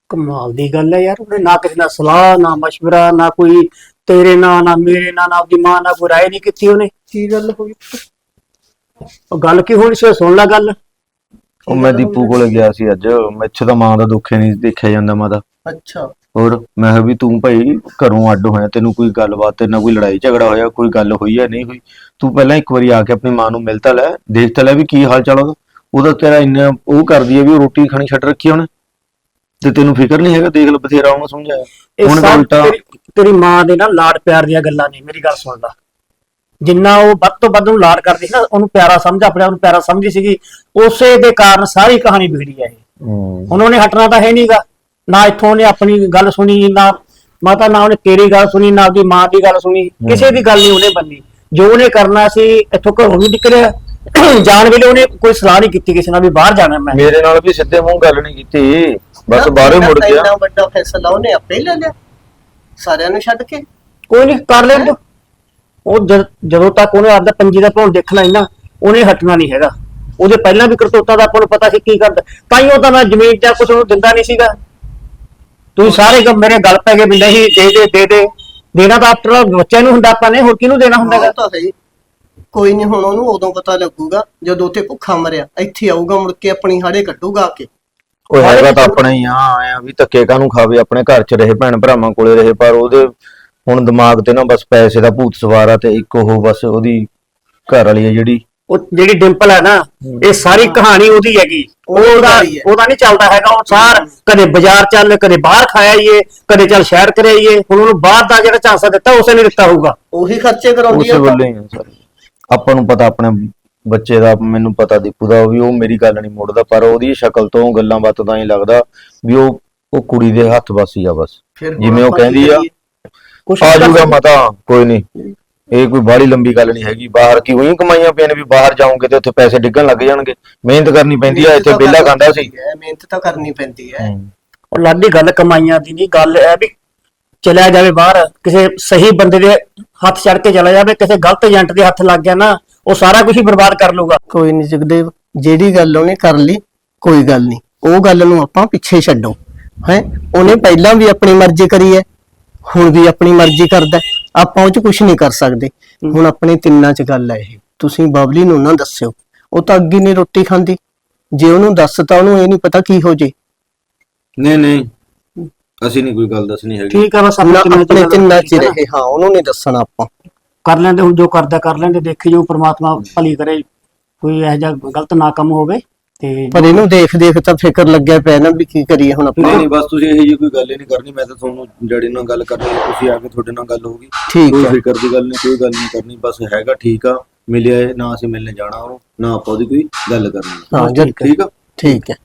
ਕਮਾਲ ਦੀ ਗੱਲ ਹੈ ਯਾਰ ਉਹਨੇ ਨਾ ਕਿਸੇ ਨਾਲ ਸਲਾਹ ਨਾ مشਵਰਾ ਨਾ ਕੋਈ ਤੇਰੇ ਨਾਲ ਨਾ ਮੇਰੇ ਨਾਲ ਨਾ ਆਪਦੀ ਮਾਂ ਨਾਲ ਕੋਈ ਰਾਏ ਨਹੀਂ ਕੀਤੀ ਉਹਨੇ। ਕੀ ਗੱਲ ਹੋਈ? ਉਹ ਗੱਲ ਕੀ ਹੋਣੀ ਸੀ ਸੁਣ ਲੈ ਗੱਲ। ਉਹ ਮੈਂ ਦੀਪੂ ਕੋਲੇ ਗਿਆ ਸੀ ਅੱਜ ਮੈਥੋਂ ਤਾਂ ਮਾਂ ਦਾ ਦੁੱਖ ਨਹੀਂ ਦੇਖਿਆ ਜਾਂਦਾ ਮਾਂ ਦਾ ਅੱਛਾ। ਹੋਰ ਮੈਂ ਕਿਹਾ ਵੀ ਤੂੰ ਭਾਈ ਘਰੋਂ ਅੱਡ ਹੋਇਆ ਤੈਨੂੰ ਕੋਈ ਗੱਲਬਾਤ ਤੇ ਨਾ ਕੋਈ ਲੜਾਈ ਝਗੜਾ ਹੋਇਆ ਕੋਈ ਗੱਲ ਹੋਈ ਹੈ ਨਹੀਂ ਹੋਈ ਤੂੰ ਪਹਿਲਾਂ ਇੱਕ ਵਾਰੀ ਆ ਕੇ ਆਪਣੀ ਮਾਂ ਨੂੰ ਮਿਲ ਤਾਂ ਲੈ ਦੇਖ ਤਾਂ ਲੈ ਵੀ ਕੀ ਹਾਲ ਚਾਲ ਉਹਦਾ। ਉਹਦਾ ਤੇਰਾ ਇੰਨਾ ਉਹ ਕਰਦੀ ਹੈ ਵੀ ਉਹ ਰੋਟੀ ਖਾਣੀ ਛੱਡ ਰੱਖੀ ਉਹਨੇ। ਤੇ ਤੈਨੂੰ ਫਿਕਰ ਨਹੀਂ ਹੈਗਾ ਦੇਖ ਲੈ ਬਥੇਰਾ ਉਹਨੂੰ ਸਮਝਾਇਆ। ਹੁਣ ਤਾਂ ਉਲਟਾ ਤੇਰੀ ਮਾਂ ਦੇ ਨਾਲ ਲਾਡ ਪਿਆਰ ਦੀਆਂ ਗੱਲਾਂ ਨੇ ਮੇਰੀ ਗੱਲ ਸੁਣ ਲੈ। ਜਿੰਨਾ ਉਹ ਵੱਧ ਤੋਂ ਵੱਧ ਨੂੰ ਲਾਡ ਕਰਦੀ ਸੀ ਨਾ ਉਹਨੂੰ ਪਿਆਰਾ ਸਮਝ ਆਪਣੇ ਆਪ ਨੂੰ ਪਿਆਰਾ ਸਮਝਦੀ ਸੀਗੀ ਉਸੇ ਦੇ ਕਾਰਨ ਸਾਰੀ ਕਹਾਣੀ ਵਿਗੜੀ ਹੈ। ਇਹ ਉਹਨੇ ਹਟਣਾ ਤਾਂ ਹੈ ਨਹੀਂਗਾ ਨਾ ਇੱਥੋਂ ਉਹਨੇ ਆਪਣੀ ਗੱਲ ਸੁਣੀ ਨਾ ਮਾਤਾ ਨਾ ਉਹਨੇ ਤੇਰੀ ਗੱਲ ਸੁਣੀ ਨਾ ਆਪਦੀ ਮਾਂ ਦੀ ਗੱਲ ਸੁਣੀ ਕਿਸੇ ਦੀ ਗੱਲ ਨਹੀਂ ਉਹਨੇ ਬੰਨੀ ਜੋ ਉਹਨੇ ਕਰਨਾ ਸੀ ਇੱਥੋਂ ਘਰੋਂ ਵੀ ਨਿਕਲਿਆ। ਜਾਣ ਵੇਲੇ ਉਹਨੇ ਕੋਈ ਸਲਾਹ ਨਹੀਂ ਕੀਤੀ ਕਿਸੇ ਨਾਲ ਵੀ ਬਾਹਰ ਜਾਣਾ ਮੈਂ। ਮੇਰੇ ਨਾਲ ਵੀ ਸਿੱਧੇ ਮੂੰਹ ਗੱਲ ਨਹੀਂ ਕੀਤੀ। ਬਸ ਬਾਹਰੋਂ ਮੁੜ ਗਿਆ। ਇੰਨਾ ਵੱਡਾ ਫੈਸਲਾ ਉਹਨੇ ਆਪੇ ਲੈ ਲਿਆ। ਸਾਰਿਆਂ ਨੂੰ ਛੱਡ ਕੇ। ਕੋਈ ਨਹੀਂ ਕਰ ਲੈਣ ਦਿਓ। ਉਹ ਜਦ- ਜਦੋਂ ਤੱਕ ਉਹਨੇ ਆਪਦਾ ਪੰਜੀ ਦਾ ਭੌਣ ਦੇਖਣਾ ਹੀ ਨਾ ਉਹਨੇ ਹਟਣਾ ਨਹੀਂ ਹੈਗਾ। ਉਹਦੇ ਪਹਿਲਾਂ ਵੀ ਕਰਤੂਤਾਂ ਦਾ ਆਪਾਂ ਨੂੰ ਪਤਾ ਸੀ ਕੀ ਕਰਦਾ। ਤਾਂ ਹੀ ਉਹ ਤਾਂ ਮੈਂ ਜ਼ਮੀਨ ਜਾਂ ਕੁਝ ਉਹਨੂੰ ਦਿੰਦਾ ਨਹੀਂ ਸੀਗਾ। ਤੁਸੀਂ ਸਾਰੇ ਕੰਮ ਮੇਰੇ ਗੱਲ ਪੈ ਗਏ ਵੀ ਨਹੀਂ ਦੇ ਦੇ ਦੇ ਦੇ। ਦੇਣਾ ਤਾਂ ਆਫਟਰ ਬੱਚਿਆਂ ਨੂੰ ਹੁੰਦਾ ਆਪਾਂ ਨੇ ਹੋਰ ਕਿਹਨੂੰ ਦੇਣਾ ਹੁੰਦਾ ਉਹ ਤਾਂ ਹੀ। ਕੋਈ ਨਹੀਂ ਹੁਣ ਉਹਨੂੰ ਉਦੋਂ ਪਤਾ ਲੱਗੂਗਾ ਜਦੋਂ ਉੱਥੇ ਭੁੱਖਾ ਮਰਿਆ। ਇੱਥੇ ਆਊਗਾ ਮੁੜ ਕੇ ਆਪਣੀ ਹਾੜੇ ਕੱਢੂਗਾ ਆ ਕੇ। ਉਹ ਹੈਗਾ ਤਾਂ ਆਪਣਾ ਹੀ ਆ ਆਇਆ ਵੀ ਧੱਕੇ ਕਾਹਨੂੰ ਖਾਵੇ ਆਪਣੇ ਘਰ 'ਚ ਰਹੇ ਭੈਣ ਭਰਾਵਾਂ ਕੋਲੇ ਰਹੇ ਪਰ ਉਹਦੇ ਹੁਣ ਦਿਮਾਗ ਤੇ ਨਾ ਬਸ ਪੈਸੇ ਦਾ ਭੂਤ ਸਵਾਰ ਆ ਤੇ ਇੱਕ ਉਹ ਬਸ ਉਹਦੀ ਘਰ ਵਾਲੀ ਹੈ ਜਿਹੜੀ। ਉਹ ਜਿਹੜੀ ਡਿੰਪਲ ਹੈ ਨਾ ਇਹ ਸਾਰੀ ਕਹਾਣੀ ਉਹਦੀ ਹੈਗੀ। ਉਹਦੀ ਉਹਦਾ ਨਹੀਂ ਚੱਲਦਾ ਹੈਗਾ ਉਹ ਸਾਰ ਕਦੇ ਬਾਜ਼ਾਰ ਚੱਲ ਕਦੇ ਬਾਹਰ ਖਾਇਆ ਈਏ ਕਦੇ ਚੱਲ ਸ਼ਹਿਰ ਕਰਾਈਏ ਹੁਣ ਉਹਨੂੰ ਬਾਹਰ ਦਾ ਜਿਹੜਾ ਝਾਂਸਾ ਦਿੱਤਾ ਉਸੇ ਨੇ ਦਿੱਤਾ ਹੋਊਗਾ ਉਹੀ ਖਰਚੇ ਕਰਾਉਂਦੀ ਉਸੇ ਆ ਉਹ ਤਾਂ। ਵੱਲੋਂ ਹੀ ਆ ਸਾਰੇ ਆਪਾਂ ਨੂੰ ਪਤਾ ਆਪਣੇ ਬੱਚੇ ਦਾ ਮੈਨੂੰ ਪਤਾ ਦੀਪੂ ਦਾ ਵੀ ਉਹ ਮੇਰੀ ਗੱਲ ਨਹੀਂ ਮੋੜਦਾ ਪਰ ਉਹਦੀ ਸ਼ਕਲ ਤੋਂ ਗੱਲਾਂ ਬਾਤਾਂ ਤੋਂ ਹੀ ਲੱਗਦਾ ਵੀ ਉਹ ਉਹ ਕੁੜੀ ਦੇ ਹੱਥ ਵਸੀ ਆ ਬਸ ਫਿਰ ਜਿਵੇਂ ਉਹ ਕਹਿੰਦੀ ਆ? ਕੁਛ ਆ ਸਕਦੇ। ਮਤਾ ਕੋਈ ਨਹੀਂ ਇਹ ਕੋਈ ਬਾਹਲੀ ਲੰਬੀ ਗੱਲ ਨਹੀਂ ਹੈਗੀ। ਬਾਹਰ ਕੀ ਉਹੀ ਕਮਾਈਆਂ ਪਈਆਂ ਨੇ ਵੀ ਬਾਹਰ ਜਾਓਗੇ ਤੇ ਉੱਥੇ ਪੈਸੇ ਡਿੱਗਣ ਲੱਗ ਜਾਣਗੇ। ਮਿਹਨਤ ਕਰਨੀ ਪੈਂਦੀ ਆ ਇੱਥੇ ਵਿਹਲਾ ਖਾਂਦਾ ਸੀ। ਮਿਹਨਤ ਤਾਂ ਕਰਨੀ ਪੈਂਦੀ ਹੈ। ਉਹ ਲਾਡੀ ਗੱਲ ਕਮਾਈਆਂ ਦੀ ਨਹੀਂ ਗੱਲ ਇਹ ਵੀ ਚਲਿਆ ਜਾਵੇ ਬਾਹਰ ਕਿਸੇ ਸਹੀ ਬੰਦੇ ਦੇ ਹੱਥ ਚੜ ਕੇ ਚਲਾ ਜਾਵੇ ਕਿਸੇ ਗਲਤ ਏਜੰਟ ਦੇ ਹੱਥ ਲੱਗ ਗਿਆ ਨਾ ਉਹ ਸਾਰਾ ਕੁਝ ਹੀ ਬਰਬਾਦ ਕਰ ਲੂਗਾ ਕੋਈ ਨਹੀਂ ਜਗਦੇਵ ਜਿਹੜੀ ਗੱਲ ਉਹਨੇ ਕਰ ਲਈ ਕੋਈ ਗੱਲ ਨਹੀਂ। ਉਹ ਗੱਲ ਨੂੰ ਆਪਾਂ ਪਿੱਛੇ ਛੱਡੋ। ਹੈ? ਉਹਨੇ ਪਹਿਲਾਂ ਵੀ ਆਪਣੀ ਮਰਜ਼ੀ ਕਰੀ ਹੈ। ਹੁਣ ਵੀ ਆਪਣੀ ਮਰਜ਼ੀ ਕਰਦਾ ਹੈ। ਆਪਾਂ ਉਹ ਚ ਕੁਝ ਨਹੀਂ ਕਰ ਸਕਦੇ। ਹੁਣ ਆਪਣੇ ਤਿੰਨਾਂ ਚ ਗੱਲ ਹੈ ਇਹ। ਤੁਸੀਂ ਬਬਲੀ ਨੂੰ ਨਾ ਦੱਸਿਓ। ਉਹ ਤਾਂ ਅੱਗੇ ਨਹੀਂ ਰੋਟੀ ਖਾਂਦੀ। ਜੇ ਉਹਨੂੰ ਦੱਸਤਾ ਉਹਨੂੰ ਇਹ ਨਹੀਂ ਪਤਾ ਕੀ ਹੋ ਜੇ। ਨਹੀਂ ਨਹੀਂ। ਅਸੀਂ ਨਹੀਂ ਕੋਈ ਗੱਲ ਦੱਸਣੀ ਹੈਗੀ। ਠੀਕ ਆ ਬਸ ਨਾ ਆਪਣੇ ਤਿੰਨਾਂ ਚ ਹੀ? ਰਹੇ। ਹਾਂ ਉਹਨੂੰ ਨਹੀਂ ਦੱਸਣਾ ਆਪਾਂ। ਕਰ ਲੈਂਦੇ ਹੁਣ ਜੋ ਕਰਦਾ ਕਰ ਲੈਂਦੇ। ਦੇਖੀ ਜੋ ਪ੍ਰਮਾਤਮਾ ਭਲੀ ਕਰੇ। ਕੋਈ ਇਹੋ ਜਿਹਾ ਗਲਤ ਨਾ ਕੰਮ ਹੋਵੇ। ਤੇ ਪਰ ਇਹਨੂੰ ਦੇਖ ਦੇਖ ਤਾਂ ਫਿਕਰ ਲੱਗਿਆ ਪਿਆ ਨਾ ਵੀ ਕੀ ਕਰੀਏ ਹੁਣ ਆਪਾਂ। ਨਹੀਂ ਨਹੀਂ ਬਸ ਤੁਸੀਂ ਇਹੋ ਜਿਹੀ ਕੋਈ ਗੱਲ ਹੀ ਨਹੀਂ ਕਰਨੀ ਮੈਂ ਤਾਂ ਤੁਹਾਨੂੰ ਡੈਡੀ ਨਾਲ ਗੱਲ ਕਰਨੀ ਹੈ, ਤੁਸੀਂ ਆ ਕੇ ਤੁਹਾਡੇ ਨਾਲ ਗੱਲ ਹੋਊਗੀ ਠੀਕ ਕੋਈ ਹੈ ਫਿਕਰ ਦੀ ਗੱਲ ਨਹੀਂ ਕੋਈ ਗੱਲ ਨਹੀਂ ਕਰਨੀ ਬਸ ਹੈਗਾ ਠੀਕ ਆ ਮਿਲਿਆ ਏ, ਨਾ ਅਸੀਂ ਮਿਲਣ ਜਾਣਾ ਉਹਨੂੰ ਨਾ ਆਪਾਂ ਉਹਦੀ ਕੋਈ ਗੱਲ ਕਰਨੀ। ਹਾਂ ਜਦ ਠੀਕ ਆ? ਠੀਕ ਹੈ।